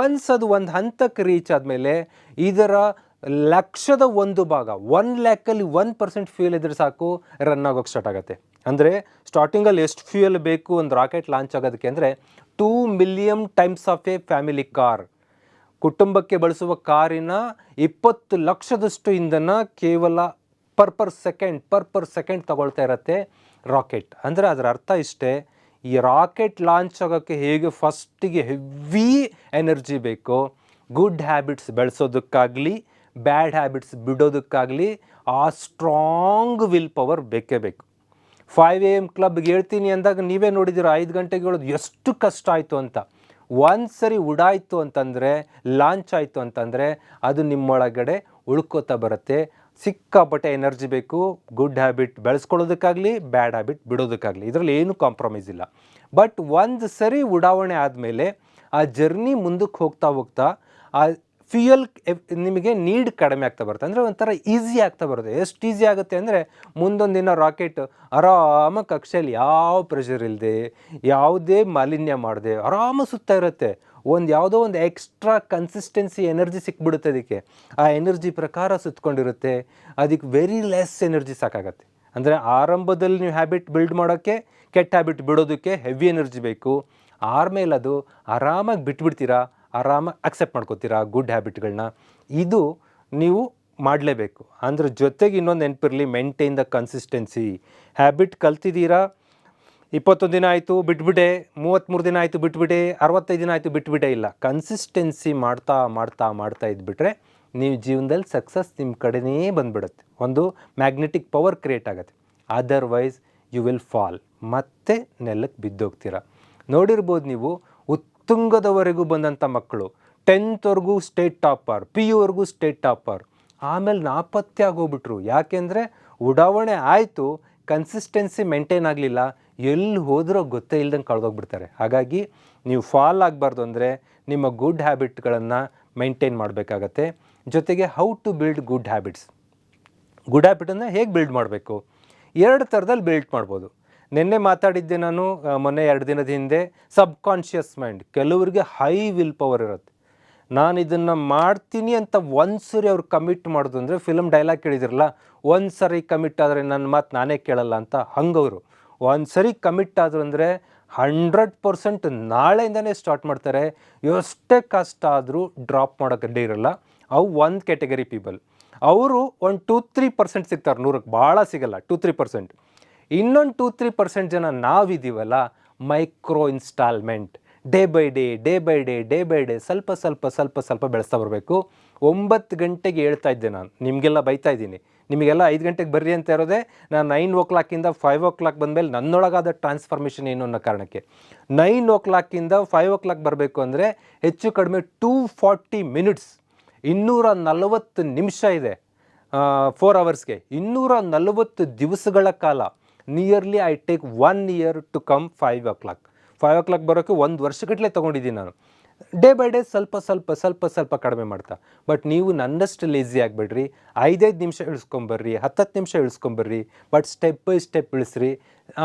ಒನ್ಸ್ ಅದು ಒಂದು ಹಂತಕ್ಕೆ ರೀಚ್ ಆದಮೇಲೆ ಇದರ ಲಕ್ಷದ ಒಂದು ಭಾಗ ಒನ್ ಲ್ಯಾಕಲ್ಲಿ ಒನ್ ಪರ್ಸೆಂಟ್ ಫ್ಯೂಯಲ್ ಇದ್ರೆ ಸಾಕು ರನ್ ಆಗೋಕ್ಕೆ ಸ್ಟಾರ್ಟ್ ಆಗುತ್ತೆ. ಅಂದರೆ ಸ್ಟಾರ್ಟಿಂಗಲ್ಲಿ ಎಷ್ಟು ಫ್ಯೂಯಲ್ ಬೇಕು, ಒಂದು ರಾಕೆಟ್ ಲಾಂಚ್ ಆಗೋದಕ್ಕೆ ಅಂದರೆ two million times of a family car ಕುಟುಂಬಕ್ಕೆ ಬಳಸುವ ಕಾರಿನ ಇಪ್ಪತ್ತು ಲಕ್ಷದಷ್ಟು ಇಂಧನ ಕೇವಲ per per second per per second ತಗೊಳ್ತಾ ಇರತ್ತೆ ರಾಕೆಟ್ ಅಂದರೆ ಅದರ ಅರ್ಥ ಇಷ್ಟೇ, ಈ ರಾಕೆಟ್ ಲಾಂಚ್ ಆಗೋಕ್ಕೆ ಹೇಗೆ ಫಸ್ಟಿಗೆ ಹೆವಿ ಎನರ್ಜಿ ಬೇಕೋ ಗುಡ್ ಹ್ಯಾಬಿಟ್ಸ್ ಬೆಳೆಸೋದಕ್ಕಾಗಲಿ ಬ್ಯಾಡ್ ಹ್ಯಾಬಿಟ್ಸ್ ಬಿಡೋದಕ್ಕಾಗಲಿ ಆ ಸ್ಟ್ರಾಂಗ್ ವಿಲ್ ಪವರ್ ಬೇಕೇ ಬೇಕು. ಫೈವ್ ಎ ಎಂ ಕ್ಲಬ್ಗೆ ಹೇಳ್ತೀನಿ ಅಂದಾಗ ನೀವೇ ನೋಡಿದ್ದೀರ, ಐದು ಗಂಟೆಗೆ ಹೇಳೋದು ಎಷ್ಟು ಕಷ್ಟ ಆಯಿತು ಅಂತ. ಒಂದು ಸರಿ ಉಡಾಯಿತು ಅಂತಂದರೆ, ಲಾಂಚ್ ಆಯಿತು ಅಂತಂದರೆ ಅದು ನಿಮ್ಮೊಳಗಡೆ ಉಳ್ಕೋತಾ ಬರುತ್ತೆ. ಸಿಕ್ಕಾಪಟ್ಟೆ ಎನರ್ಜಿ ಬೇಕು, ಗುಡ್ ಹ್ಯಾಬಿಟ್ ಬೆಳೆಸ್ಕೊಳ್ಳೋದಕ್ಕಾಗಲಿ, ಬ್ಯಾಡ್ ಹ್ಯಾಬಿಟ್ ಬಿಡೋದಕ್ಕಾಗಲಿ. ಇದರಲ್ಲಿ ಏನೂ ಕಾಂಪ್ರಮೈಸ್ ಇಲ್ಲ. ಬಟ್ ಒಂದು ಸರಿ ಉಡಾವಣೆ ಆದಮೇಲೆ ಆ ಜರ್ನಿ ಮುಂದಕ್ಕೆ ಹೋಗ್ತಾ ಹೋಗ್ತಾ ಆ ಫ್ಯೂಯಲ್ ನಿಮಗೆ ನೀಡ್ ಕಡಿಮೆ ಆಗ್ತಾ ಬರುತ್ತೆ. ಅಂದರೆ ಒಂಥರ ಈಸಿ ಆಗ್ತಾ ಬರುತ್ತೆ. ಎಷ್ಟು ಈಸಿ ಆಗುತ್ತೆ ಅಂದರೆ ಮುಂದೊಂದು ದಿನ ರಾಕೆಟ್ ಆರಾಮ ಕಕ್ಷೆಯಲ್ಲಿ ಯಾವ ಪ್ರೆಷರ್ ಇಲ್ಲದೆ ಯಾವುದೇ ಮಾಲಿನ್ಯ ಮಾಡದೆ, ಆರಾಮ ಸುತ್ತಾ ಇರುತ್ತೆ. ಒಂದು ಯಾವುದೋ ಒಂದು ಎಕ್ಸ್ಟ್ರಾ ಕನ್ಸಿಸ್ಟೆನ್ಸಿ ಎನರ್ಜಿ ಸಿಕ್ಬಿಡುತ್ತೆ ಅದಕ್ಕೆ. ಆ ಎನರ್ಜಿ ಪ್ರಕಾರ ಸುತ್ಕೊಂಡಿರುತ್ತೆ. ಅದಕ್ಕೆ ವೆರಿ ಲೆಸ್ ಎನರ್ಜಿ ಸಾಕಾಗತ್ತೆ. ಅಂದರೆ ಆರಂಭದಲ್ಲಿ ನೀವು ಹ್ಯಾಬಿಟ್ ಬಿಲ್ಡ್ ಮಾಡೋಕ್ಕೆ ಕೆಟ್ಟ ಹ್ಯಾಬಿಟ್ ಬಿಡೋದಕ್ಕೆ ಹೆವಿ ಎನರ್ಜಿ ಬೇಕು. ಆರ್ಮೇಲೆ ಅದು ಆರಾಮಾಗಿ ಬಿಟ್ಬಿಡ್ತೀರಾ? ಆರಾಮಾಗಿ ಅಕ್ಸೆಪ್ಟ್ ಮಾಡ್ಕೋತೀರಾ ಗುಡ್ ಹ್ಯಾಬಿಟ್ಗಳನ್ನ ಇದು ನೀವು ಮಾಡಲೇಬೇಕು. ಅಂದ್ರ ಜೊತೆಗೆ ಇನ್ನೊಂದು ನೆನಪಿರಲಿ ಮೇಂಟೈನ್ ದ ಕನ್ಸಿಸ್ಟೆನ್ಸಿ ಹ್ಯಾಬಿಟ್ ಕಲ್ತಿದ್ದೀರಾ? ಇಪ್ಪತ್ತೊಂದು ದಿನ ಆಯಿತು ಬಿಟ್ಬಿಡೆ ಮೂವತ್ತ್ಮೂರು ದಿನ ಆಯಿತು ಬಿಟ್ಬಿಡೆ ಅರವತ್ತೈದು ದಿನ ಆಯಿತು ಬಿಟ್ಬಿಡೆ ಇಲ್ಲ ಕನ್ಸಿಸ್ಟೆನ್ಸಿ ಮಾಡ್ತಾ ಮಾಡ್ತಾ ಮಾಡ್ತಾ ಇದ್ಬಿಟ್ರೆ ನೀವು ಜೀವನದಲ್ಲಿ ಸಕ್ಸಸ್ ನಿಮ್ಮ ಕಡೆನೇ ಬಂದ್ಬಿಡುತ್ತೆ. ಒಂದು ಮ್ಯಾಗ್ನೆಟಿಕ್ ಪವರ್ ಕ್ರಿಯೇಟ್ ಆಗುತ್ತೆ. ಅದರ್ವೈಸ್ ಯು ವಿಲ್ ಫಾಲ್ ಮತ್ತೆ ನೆಲಕ್ಕೆ ಬಿದ್ದೋಗ್ತೀರ. ನೋಡಿರ್ಬೋದು ನೀವು ಉತ್ತುಂಗದವರೆಗೂ ಬಂದಂಥ ಮಕ್ಕಳು. ಟೆಂತ್ವರೆಗೂ ಸ್ಟೇಟ್ ಟಾಪರ್ ಪಿ ಯುವರೆಗೂ ಸ್ಟೇಟ್ ಟಾಪರ್ ಆಮೇಲೆ ನಾಪತ್ತೆ ಆಗೋಗ್ಬಿಟ್ರು. ಯಾಕೆಂದರೆ ಉಡಾವಣೆ ಆಯಿತು ಕನ್ಸಿಸ್ಟೆನ್ಸಿ ಮೇಂಟೈನ್ ಆಗಲಿಲ್ಲ. ಎಲ್ಲಿ ಹೋದರೂ ಗೊತ್ತೇ ಇಲ್ದಂಗೆ ಕಳೆದೋಗ್ಬಿಡ್ತಾರೆ. ಹಾಗಾಗಿ ನೀವು ಫಾಲ್ ಆಗಬಾರ್ದು ಅಂದರೆ ನಿಮ್ಮ ಗುಡ್ ಹ್ಯಾಬಿಟ್ಗಳನ್ನು ಮೈಂಟೈನ್ ಮಾಡಬೇಕಾಗತ್ತೆ. ಜೊತೆಗೆ how to build good habits good ಹ್ಯಾಬಿಟನ್ನು ಹೇಗೆ ಬಿಲ್ಡ್ ಮಾಡಬೇಕು? ಎರಡು ಥರದಲ್ಲಿ ಬಿಲ್ಡ್ ಮಾಡ್ಬೋದು. ನಿನ್ನೆ ಮಾತಾಡಿದ್ದೆ ನಾನು ಮೊನ್ನೆ ಎರಡು ದಿನದ ಹಿಂದೆ ಸಬ್ ಕಾನ್ಷಿಯಸ್ ಮೈಂಡ್ ಕೆಲವರಿಗೆ ಹೈ ವಿಲ್ ಪವರ್ ಇರುತ್ತೆ. ನಾನು ಇದನ್ನು ಮಾಡ್ತೀನಿ ಅಂತ ಒಂದು ಸರಿ ಅವ್ರು ಕಮಿಟ್ ಮಾಡೋದು ಅಂದರೆ ಫಿಲಮ್ ಡೈಲಾಗ್ ಕೇಳಿದಿರಲ್ಲ, ಒಂದು ಸರಿ ಕಮಿಟ್ ಆದರೆ ನನ್ನ ಮಾತು ನಾನೇ ಕೇಳಲ್ಲ ಅಂತ ಹಂಗವರು. ಒಂದು ಸರಿ ಕಮಿಟ್ ಆದರು ಅಂದರೆ ಹಂಡ್ರೆಡ್ ಪರ್ಸೆಂಟ್ ನಾಳೆಯಿಂದನೇ ಸ್ಟಾರ್ಟ್ ಮಾಡ್ತಾರೆ. ಎಷ್ಟೇ ಕಷ್ಟ ಆದರೂ ಡ್ರಾಪ್ ಮಾಡೋಕ್ಕೆ ಇರಲ್ಲ. ಅವು ಒಂದು ಕ್ಯಾಟಗರಿ ಪೀಪಲ್ ಅವರು ಒಂದು ಟು ತ್ರೀ ಪರ್ಸೆಂಟ್ ಸಿಗ್ತಾರೆ ನೂರಕ್ಕೆ ಭಾಳ ಸಿಗಲ್ಲ ಟೂ ತ್ರೀ ಪರ್ಸೆಂಟ್ ಇನ್ನೊಂದು ಟೂ ತ್ರೀ ಪರ್ಸೆಂಟ್ ಜನ ನಾವಿದ್ದೀವಲ್ಲ micro instalment day by day day by day day by day ಸ್ವಲ್ಪ ಸ್ವಲ್ಪ ಸ್ವಲ್ಪ ಸ್ವಲ್ಪ ಬೆಳೆಸ್ತಾ ಬರಬೇಕು. ಒಂಬತ್ತು ಗಂಟೆಗೆ ಹೇಳ್ತಾ ಇದ್ದೆ ನಾನು, ನಿಮಗೆಲ್ಲ ಬೈತಾ ಇದ್ದೀನಿ. ನಿಮಗೆಲ್ಲ ಐದು ಗಂಟೆಗೆ ಬರ್ರಿ ಅಂತ ಇರೋದೇ, ನಾನು ನೈನ್ ಓ ಕ್ಲಾಕಿಂದ ಫೈವ್ ಓ ಕ್ಲಾಕ್ ಬಂದಮೇಲೆ ನನ್ನೊಳಗಾದ ಟ್ರಾನ್ಸ್ಫಾರ್ಮೇಷನ್ ಏನು ಅನ್ನೋ ಕಾರಣಕ್ಕೆ. ನೈನ್ ಓ ಕ್ಲಾಕಿಂದ ಫೈವ್ ಓ ಕ್ಲಾಕ್ ಬರಬೇಕು ಅಂದರೆ ಹೆಚ್ಚು ಕಡಿಮೆ ಟೂ ಫಾರ್ಟಿ ಮಿನಿಟ್ಸ್ ಇನ್ನೂರ ನಲವತ್ತು ನಿಮಿಷ ಇದೆ ಫೋರ್ ಅವರ್ಸ್ಗೆ ಇನ್ನೂರ ನಲವತ್ತು ದಿವಸಗಳ ಕಾಲ nearly I take one year to come five o'clock five o'clock ಬರೋಕ್ಕೆ ಒಂದು ವರ್ಷಗಟ್ಟಲೆ ತೊಗೊಂಡಿದ್ದೀನಿ ನಾನು. ಡೇ ಬೈ ಡೇ ಸ್ವಲ್ಪ ಸ್ವಲ್ಪ ಸ್ವಲ್ಪ ಸ್ವಲ್ಪ ಕಡಿಮೆ ಮಾಡ್ತಾ. ಬಟ್ ನೀವು ನನ್ನಷ್ಟು ಲೇಸಿ ಆಗಿಬಿಡ್ರಿ. ಐದೈದು ನಿಮಿಷ ಇಳಿಸ್ಕೊಂಬರ್ರಿ, ಹತ್ತತ್ತು ನಿಮಿಷ ಇಳಿಸ್ಕೊಂಬರ್ರಿ ಬಟ್ ಸ್ಟೆಪ್ ಬೈ ಸ್ಟೆಪ್ ಇಳಿಸ್ರಿ.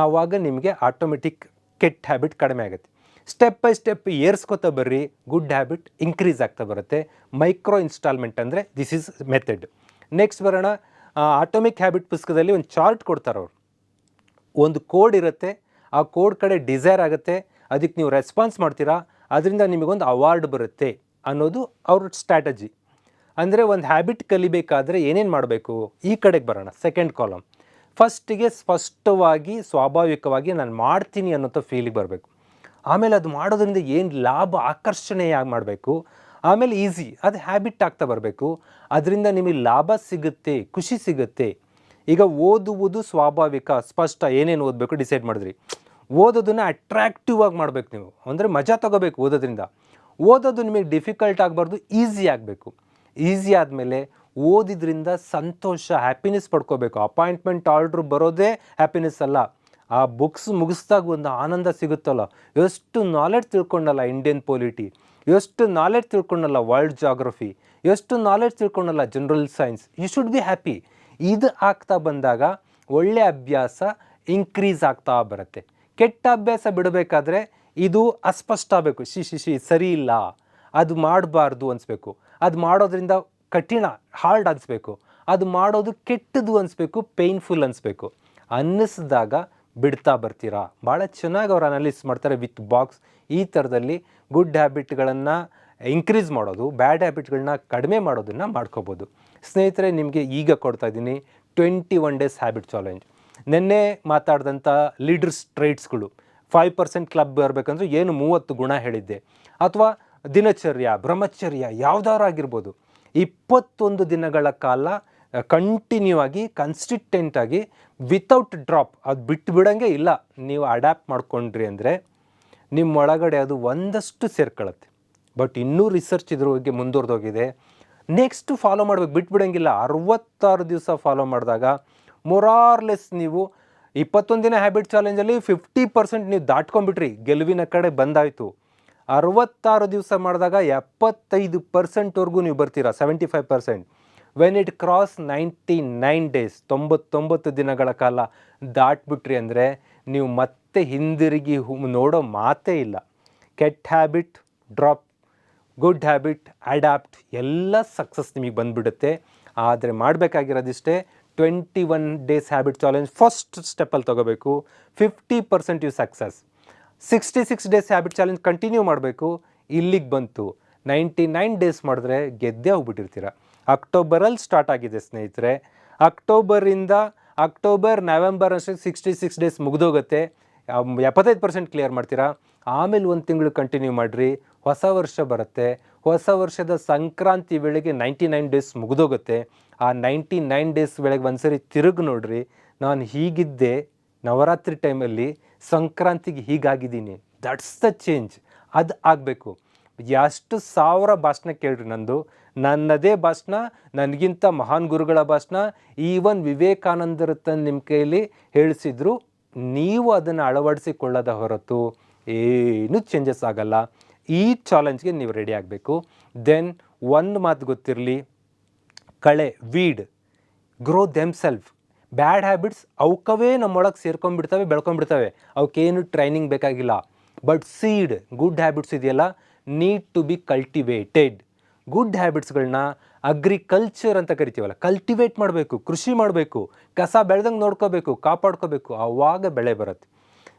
ಆವಾಗ ನಿಮಗೆ ಆಟೋಮೆಟಿಕ್ ಕೆಟ್ಟ ಹ್ಯಾಬಿಟ್ ಕಡಿಮೆ ಆಗುತ್ತೆ. ಸ್ಟೆಪ್ ಬೈ ಸ್ಟೆಪ್ ಏರ್ಸ್ಕೊತಾ ಬರ್ರಿ ಗುಡ್ ಹ್ಯಾಬಿಟ್ ಇನ್ಕ್ರೀಸ್ ಆಗ್ತಾ ಬರುತ್ತೆ. ಮೈಕ್ರೋ ಇನ್ಸ್ಟಾಲ್ಮೆಂಟ್ ಅಂದರೆ ದಿಸ್ ಈಸ್ ಮೆಥಡ್ ನೆಕ್ಸ್ಟ್ ಬರೋಣ ಆಟೋಮಿಕ್ ಹ್ಯಾಬಿಟ್ ಪುಸ್ತಕದಲ್ಲಿ ಒಂದು ಚಾರ್ಟ್ ಕೊಡ್ತಾರೆ ಅವರು ಒಂದು ಕೋಡ್ ಇರುತ್ತೆ, ಆ ಕೋಡ್ ಕಡೆ ಡಿಸೈರ್ ಆಗುತ್ತೆ, ಅದಕ್ಕೆ ನೀವು ರೆಸ್ಪಾನ್ಸ್ ಮಾಡ್ತೀರಾ, ಅದರಿಂದ ನಿಮಗೊಂದು ಅವಾರ್ಡ್ ಬರುತ್ತೆ ಅನ್ನೋದು ಅವ್ರ ಸ್ಟ್ರಾಟಜಿ. ಅಂದರೆ ಒಂದು ಹ್ಯಾಬಿಟ್ ಕಲಿಬೇಕಾದ್ರೆ ಏನೇನು ಮಾಡಬೇಕು? ಈ ಕಡೆಗೆ ಬರೋಣ ಸೆಕೆಂಡ್ ಕಾಲಮ್ ಫಸ್ಟಿಗೆ ಸ್ಪಷ್ಟವಾಗಿ, ಸ್ವಾಭಾವಿಕವಾಗಿ ನಾನು ಮಾಡ್ತೀನಿ ಅನ್ನೋಂಥ ಫೀಲಿಗೆ ಬರಬೇಕು. ಆಮೇಲೆ ಅದು ಮಾಡೋದ್ರಿಂದ ಏನು ಲಾಭ ಆಕರ್ಷಣೆಯಾಗಿ ಮಾಡಬೇಕು? ಆಮೇಲೆ ಈಸಿ ಅದು ಹ್ಯಾಬಿಟ್ ಆಗ್ತಾ ಬರಬೇಕು. ಅದರಿಂದ ನಿಮಗೆ ಲಾಭ ಸಿಗುತ್ತೆ, ಖುಷಿ ಸಿಗುತ್ತೆ. ಈಗ ಓದುವುದು ಸ್ವಾಭಾವಿಕ, ಸ್ಪಷ್ಟ, ಏನೇನು ಓದಬೇಕು ಡಿಸೈಡ್ ಮಾಡಿದ್ರಿ. ಓದೋದನ್ನು ಅಟ್ರಾಕ್ಟಿವ್ ಆಗಿ ಮಾಡಬೇಕು ನೀವು. ಅಂದರೆ ಮಜಾ ತಗೋಬೇಕು ಓದೋದ್ರಿಂದ. ಓದೋದು ನಿಮಗೆ ಡಿಫಿಕಲ್ಟ್ ಆಗಬಾರ್ದು ಈಸಿ ಆಗಬೇಕು. ಈಸಿ ಆದಮೇಲೆ ಓದಿದ್ರಿಂದ ಸಂತೋಷ ಹ್ಯಾಪಿನೆಸ್ ಪಡ್ಕೋಬೇಕು. ಅಪಾಯಿಂಟ್ಮೆಂಟ್ ಆರ್ಡ್ರ್ ಬರೋದೇ ಹ್ಯಾಪಿನೆಸ್ ಅಲ್ಲ. ಆ ಬುಕ್ಸ್ ಮುಗಿಸ್ದಾಗ ಒಂದು ಆನಂದ ಸಿಗುತ್ತಲ್ಲ. ಎಷ್ಟು ನಾಲೆಡ್ಜ್ ತಿಳ್ಕೊಂಡಲ್ಲ ಇಂಡಿಯನ್ ಪೊಲಿಟಿ ಎಷ್ಟು ನಾಲೆಡ್ಜ್ ತಿಳ್ಕೊಂಡಲ್ಲ ವರ್ಲ್ಡ್ ಜಾಗ್ರಫಿ ಎಷ್ಟು knowledge ತಿಳ್ಕೊಂಡಲ್ಲ general science you should be happy ಇದು ಆಗ್ತಾ ಬಂದಾಗ ಒಳ್ಳೆ ಅಭ್ಯಾಸ ಇನ್ಕ್ರೀಸ್ ಆಗ್ತಾ ಬರುತ್ತೆ. ಕೆಟ್ಟ ಅಭ್ಯಾಸ ಬಿಡಬೇಕಾದ್ರೆ ಇದು ಅಸ್ಪಷ್ಟ ಆಗಬೇಕು. ಶಿ ಶಿ ಶಿ ಸರಿ ಇಲ್ಲ, ಅದು ಮಾಡಬಾರ್ದು ಅನಿಸ್ಬೇಕು. ಅದು ಮಾಡೋದ್ರಿಂದ ಕಠಿಣ ಹಾರ್ಡ್ ಅನಿಸ್ಬೇಕು. ಅದು ಮಾಡೋದು ಕೆಟ್ಟದು ಅನಿಸ್ಬೇಕು ಪೇಯ್ನ್ಫುಲ್ ಅನಿಸ್ಬೇಕು. ಅನ್ನಿಸಿದಾಗ ಬಿಡ್ತಾ ಬರ್ತೀರಾ? ಭಾಳ ಚೆನ್ನಾಗಿ ಅವ್ರು ಅನಾಲಿಸ್ ಮಾಡ್ತಾರೆ ವಿತ್ ಬಾಕ್ಸ್ ಈ ಥರದಲ್ಲಿ ಗುಡ್ ಹ್ಯಾಬಿಟ್ಗಳನ್ನು ಇನ್ಕ್ರೀಸ್ ಮಾಡೋದು ಬ್ಯಾಡ್ ಹ್ಯಾಬಿಟ್ಗಳನ್ನ ಕಡಿಮೆ ಮಾಡೋದನ್ನು ಮಾಡ್ಕೋಬೋದು. ಸ್ನೇಹಿತರೆ, ನಿಮಗೆ ಈಗ ಕೊಡ್ತಾ ಇದ್ದೀನಿ twenty one days habit challenge. ನಿನ್ನೆ ಮಾತಾಡಿದಂಥ ಲೀಡರ್ಸ್ ಟ್ರೈಟ್ಸ್ಗಳು ಫೈವ್ ಪರ್ಸೆಂಟ್ ಕ್ಲಬ್ ಬರಬೇಕಂದ್ರೆ ಏನು ಮೂವತ್ತು ಗುಣ ಹೇಳಿದ್ದೆ. ಅಥವಾ ದಿನಚರ್ಯ, ಬ್ರಹ್ಮಚರ್ಯ ಯಾವ್ದಾರು ಆಗಿರ್ಬೋದು ಇಪ್ಪತ್ತೊಂದು ದಿನಗಳ ಕಾಲ ಕಂಟಿನ್ಯೂ ಆಗಿ ಕನ್ಸಿಸ್ಟೆಂಟ್ ಆಗಿ ವಿತೌಟ್ ಡ್ರಾಪ್, ಅದು ಬಿಟ್ಟು ಬಿಡೋಂಗೆ ಇಲ್ಲ. ನೀವು ಅಡ್ಯಾಪ್ಟ್ ಮಾಡ್ಕೊಂಡ್ರಿ ಅಂದರೆ ನಿಮ್ಮೊಳಗಡೆ ಅದು ಒಂದಷ್ಟು ಸೇರ್ಕೊಳ್ಳುತ್ತೆ ಬಟ್ ಇನ್ನೂ ರಿಸರ್ಚ್ ಇದ್ರ ಬಗ್ಗೆ ಮುಂದುವರೆದೋಗಿದೆ. ನೆಕ್ಸ್ಟ್ ಫಾಲೋ ಮಾಡ್ಬೇಕು, ಬಿಟ್ಬಿಡೋಂಗಿಲ್ಲ. ಅರವತ್ತಾರು ದಿವಸ ಫಾಲೋ ಮಾಡಿದಾಗ ಮೊರಾರ್ಲೆಸ್ ನೀವು ಇಪ್ಪತ್ತೊಂದು ದಿನ ಹ್ಯಾಬಿಟ್ ಚಾಲೆಂಜಲ್ಲಿ ಫಿಫ್ಟಿ ಪರ್ಸೆಂಟ್ ನೀವು ದಾಟ್ಕೊಂಬಿಟ್ರಿ ಗೆಲುವಿನ ಕಡೆ ಬಂದಾಯಿತು. ಅರವತ್ತಾರು ದಿವಸ ಮಾಡಿದಾಗ ಎಪ್ಪತ್ತೈದು ಪರ್ಸೆಂಟ್ವರೆಗೂ ನೀವು ಬರ್ತೀರಾ seventy five percent when it cross ninety nine days ತೊಂಬತ್ತೊಂಬತ್ತು ದಿನಗಳ ಕಾಲ ದಾಟ್ಬಿಟ್ರಿ ಅಂದರೆ ನೀವು ಮತ್ತೆ ಹಿಂದಿರುಗಿ ನೋಡೋ ಮಾತೇ ಇಲ್ಲ. ಕೆಟ್ಟ habit drop good habit adapt ಎಲ್ಲ ಸಕ್ಸಸ್ ನಿಮಗೆ ಬಂದುಬಿಡುತ್ತೆ. ಆದರೆ ಮಾಡಬೇಕಾಗಿರೋದಿಷ್ಟೇ twenty one days habit challenge first ಸ್ಟೆಪ್ಪಲ್ಲಿ ತೊಗೋಬೇಕು. Fifty percent you success sixty six days habit challenge continue ಮಾಡಬೇಕು. ಇಲ್ಲಿಗೆ ಬಂತು. ನೈಂಟಿ ನೈನ್ ಡೇಸ್ ಮಾಡಿದ್ರೆ ಗೆದ್ದೇ ಹೋಗ್ಬಿಟ್ಟಿರ್ತೀರ. ಅಕ್ಟೋಬರಲ್ಲಿ ಸ್ಟಾರ್ಟ್ ಆಗಿದೆ ಸ್ನೇಹಿತರೆ. ಅಕ್ಟೋಬರಿಂದ ಅಕ್ಟೋಬರ್ ನವೆಂಬರ್ ಅಷ್ಟೇ ಸಿಕ್ಸ್ಟಿ ಸಿಕ್ಸ್ ಡೇಸ್ ಮುಗಿದೋಗುತ್ತೆ ಎಪ್ಪತ್ತೈದು ಪರ್ಸೆಂಟ್ ಕ್ಲಿಯರ್ ಮಾಡ್ತೀರಾ? ಆಮೇಲೆ ಒಂದು ತಿಂಗಳು ಕಂಟಿನ್ಯೂ ಮಾಡಿರಿ. ಹೊಸ ವರ್ಷ ಬರುತ್ತೆ. ಹೊಸ ವರ್ಷದ ಸಂಕ್ರಾಂತಿ ವೇಳೆಗೆ ನೈಂಟಿ ನೈನ್ ಡೇಸ್ ಮುಗಿದೋಗುತ್ತೆ. ಆ ನೈಂಟಿ ನೈನ್ ಡೇಸ್ ವೇಳೆಗೆ ಒಂದ್ಸರಿ ತಿರುಗಿ ನೋಡ್ರಿ. ನಾನು ಹೀಗಿದ್ದೆ ನವರಾತ್ರಿ ಟೈಮಲ್ಲಿ ಸಂಕ್ರಾಂತಿಗೆ ಹೀಗಾಗಿದ್ದೀನಿ. ದಟ್ಸ್ ದ ಚೇಂಜ್ ಅದು ಆಗಬೇಕು. ಎಷ್ಟು ಸಾವಿರ ಭಾಷಣ ಕೇಳ್ರಿ ನಂದು. ನನ್ನದೇ ಭಾಷಣ, ನನಗಿಂತ ಮಹಾನ್ ಗುರುಗಳ ಭಾಷಣ, ಈವನ್ ವಿವೇಕಾನಂದರ ತಂದು ನಿಮ್ಮ ಕೈಯಲ್ಲಿ ಹೇಳಿಸಿದ್ರು, ನೀವು ಅದನ್ನು ಅಳವಡಿಸಿಕೊಳ್ಳದ ಹೊರತು ಏನೂ ಚೇಂಜಸ್ ಆಗಲ್ಲ. ಈ ಚಾಲೆಂಜ್ಗೆ ನೀವು ರೆಡಿ ಆಗಬೇಕು. ದೆನ್ ಒಂದು ಮಾತು ಗೊತ್ತಿರಲಿ, ಕಳೆ weed grow them self bad habits ಅವಕ್ಕವೇ ನಮ್ಮೊಳಗೆ ಸೇರ್ಕೊಂಡ್ಬಿಡ್ತವೆ, ಬೆಳ್ಕೊಂಡ್ಬಿಡ್ತವೆ. ಅವಕ್ಕೇನು ಟ್ರೈನಿಂಗ್ ಬೇಕಾಗಿಲ್ಲ. ಬಟ್ ಸೀಡ್ ಗುಡ್ ಹ್ಯಾಬಿಟ್ಸ್ ಇದೆಯಲ್ಲ need to be cultivated good ಹ್ಯಾಬಿಟ್ಸ್ಗಳನ್ನ agriculture ಅಂತ ಕರಿತೀವಲ್ಲ ಕಲ್ಟಿವೇಟ್ ಮಾಡಬೇಕು, ಕೃಷಿ ಮಾಡಬೇಕು, ಕಸ ಬೆಳೆದಂಗೆ ನೋಡ್ಕೋಬೇಕು, ಕಾಪಾಡ್ಕೋಬೇಕು, ಆವಾಗ ಬೆಳೆ ಬರುತ್ತೆ.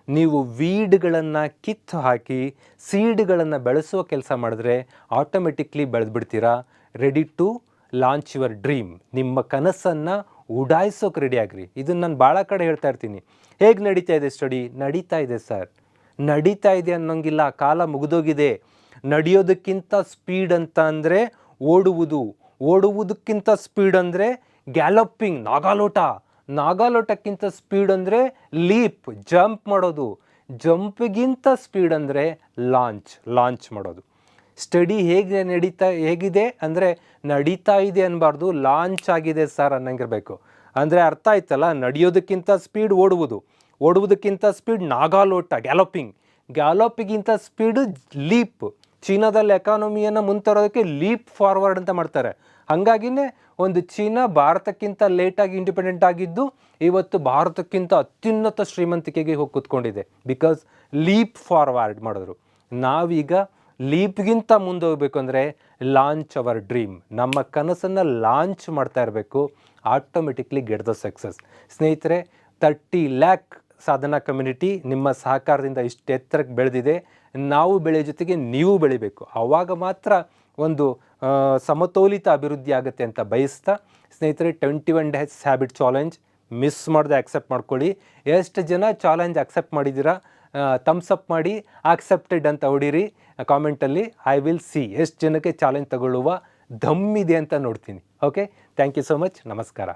ನೀವು ವೀಡ್ಗಳನ್ನು ಕಿತ್ತು ಹಾಕಿ, ಸೀಡ್ಗಳನ್ನು ಬೆಳೆಸುವ ಕೆಲಸ ಮಾಡಿದ್ರೆ automatically ಬೆಳೆದ್ಬಿಡ್ತೀರಾ? Ready to launch your dream ನಿಮ್ಮ ಕನಸನ್ನು ಉಡಾಯಿಸೋಕೆ ರೆಡಿ ಆಗ್ರಿ. ಇದನ್ನು ನಾನು ಭಾಳ ಕಡೆ ಹೇಳ್ತಾ ಇರ್ತೀನಿ. ಹೇಗೆ ನಡೀತಾ ಇದೆ ಸ್ಟಡಿ ನಡೀತಾ ಇದೆ ಸರ್. ನಡೀತಾ ಇದೆ ಅನ್ನೋಂಗಿಲ್ಲ. ಕಾಲ ಮುಗಿದೋಗಿದೆ. ನಡೆಯೋದಕ್ಕಿಂತ ಸ್ಪೀಡ್ ಅಂತ ಅಂದರೆ ಓಡುವುದು. ಓಡುವುದಕ್ಕಿಂತ ಸ್ಪೀಡ್ ಅಂದರೆ ಗ್ಯಾಲಪ್ಪಿಂಗ್ ನಾಗಾಲೋಟ. ನಾಗಾಲೋಟಕ್ಕಿಂತ ಸ್ಪೀಡ್ ಅಂದರೆ ಲೀಪ್ ಜಂಪ್ ಮಾಡೋದು. ಜಂಪ್ಗಿಂತ ಸ್ಪೀಡ್ ಅಂದರೆ ಲಾಂಚ್ ಲಾಂಚ್ ಮಾಡೋದು. ಸ್ಟಡಿ ಹೇಗೆ ನಡೀತಾ, ಹೇಗಿದೆ ಅಂದರೆ ನಡೀತಾ ಇದೆ ಅನ್ನಬಾರ್ದು ಲಾಂಚ್ ಆಗಿದೆ ಸರ್ ಅನ್ನಂಗಿರಬೇಕು. ಅಂದರೆ ಅರ್ಥ ಆಯ್ತಲ್ಲ, ನಡೆಯೋದಕ್ಕಿಂತ ಸ್ಪೀಡ್ ಓಡುವುದು. ಓಡುವುದಕ್ಕಿಂತ ಸ್ಪೀಡ್ ನಾಗಾಲೋಟ ಗ್ಯಾಲೋಪಿಂಗ್ ಗ್ಯಾಲೋಪಿಗಿಂತ ಸ್ಪೀಡ್ ಲೀಪ್ ಚೀನಾದಲ್ಲಿ ಎಕಾನಮಿಯನ್ನು ಮುಂತರೋದಕ್ಕೆ ಲೀಪ್ ಫಾರ್ವರ್ಡ್ ಅಂತ ಮಾಡ್ತಾರೆ. ಹಾಗಾಗಿನೇ ಒಂದು ಚೀನಾ ಭಾರತಕ್ಕಿಂತ ಲೇಟಾಗಿ ಇಂಡಿಪೆಂಡೆಂಟ್ ಆಗಿದ್ದು, ಇವತ್ತು ಭಾರತಕ್ಕಿಂತ ಅತ್ಯುನ್ನತ ಶ್ರೀಮಂತಿಕೆಗೆ ಹೋಗಿ ಕೂತ್ಕೊಂಡಿದೆ. ಬಿಕಾಸ್ ಲೀಪ್ ಫಾರ್ವರ್ಡ್ ಮಾಡಿದ್ರು. ನಾವೀಗ ಲೀಪ್ಗಿಂತ ಮುಂದೆ ಹೋಗ್ಬೇಕು ಅಂದರೆ ಲಾಂಚ್ ಅವರ್ ಡ್ರೀಮ್ ನಮ್ಮ ಕನಸನ್ನು ಲಾಂಚ್ ಮಾಡ್ತಾ ಇರಬೇಕು. ಆಟೋಮೆಟಿಕ್ಲಿ ಗೆಟ್ ದ ಸಕ್ಸಸ್ ಸ್ನೇಹಿತರೆ ತರ್ಟಿ ಲ್ಯಾಕ್ ಸಾಧನಾ ಕಮ್ಯುನಿಟಿ ನಿಮ್ಮ ಸಹಕಾರದಿಂದ ಇಷ್ಟು ಎತ್ತರಕ್ಕೆ ಬೆಳೆದಿದೆ. ನಾವು ಬೆಳೆಯೋ ಜೊತೆಗೆ ನೀವು ಬೆಳಿಬೇಕು. ಆವಾಗ ಮಾತ್ರ ಒಂದು ಸಮತೋಲಿತ ಅಭಿವೃದ್ಧಿ ಆಗುತ್ತೆ ಅಂತ ಬಯಸ್ತಾ ಸ್ನೇಹಿತರೆ twenty one days habit challenge miss ಮಾಡದೆ ಆಕ್ಸೆಪ್ಟ್ ಮಾಡ್ಕೊಳ್ಳಿ. ಎಷ್ಟು ಜನ ಚಾಲೆಂಜ್ ಅಕ್ಸೆಪ್ಟ್ ಮಾಡಿದ್ದೀರಾ ಥಮ್ಸ್ ಅಪ್ ಮಾಡಿ ಆಕ್ಸೆಪ್ಟೆಡ್ ಅಂತ ಹೊಡೀರಿ ಕಾಮೆಂಟಲ್ಲಿ ಐ ವಿಲ್ ಸಿ ಎಷ್ಟು ಜನಕ್ಕೆ ಚಾಲೆಂಜ್ ತಗೊಳ್ಳುವ ದಮ್ ಇದೆ ಅಂತ ನೋಡ್ತೀನಿ. Okay thank you so much ನಮಸ್ಕಾರ.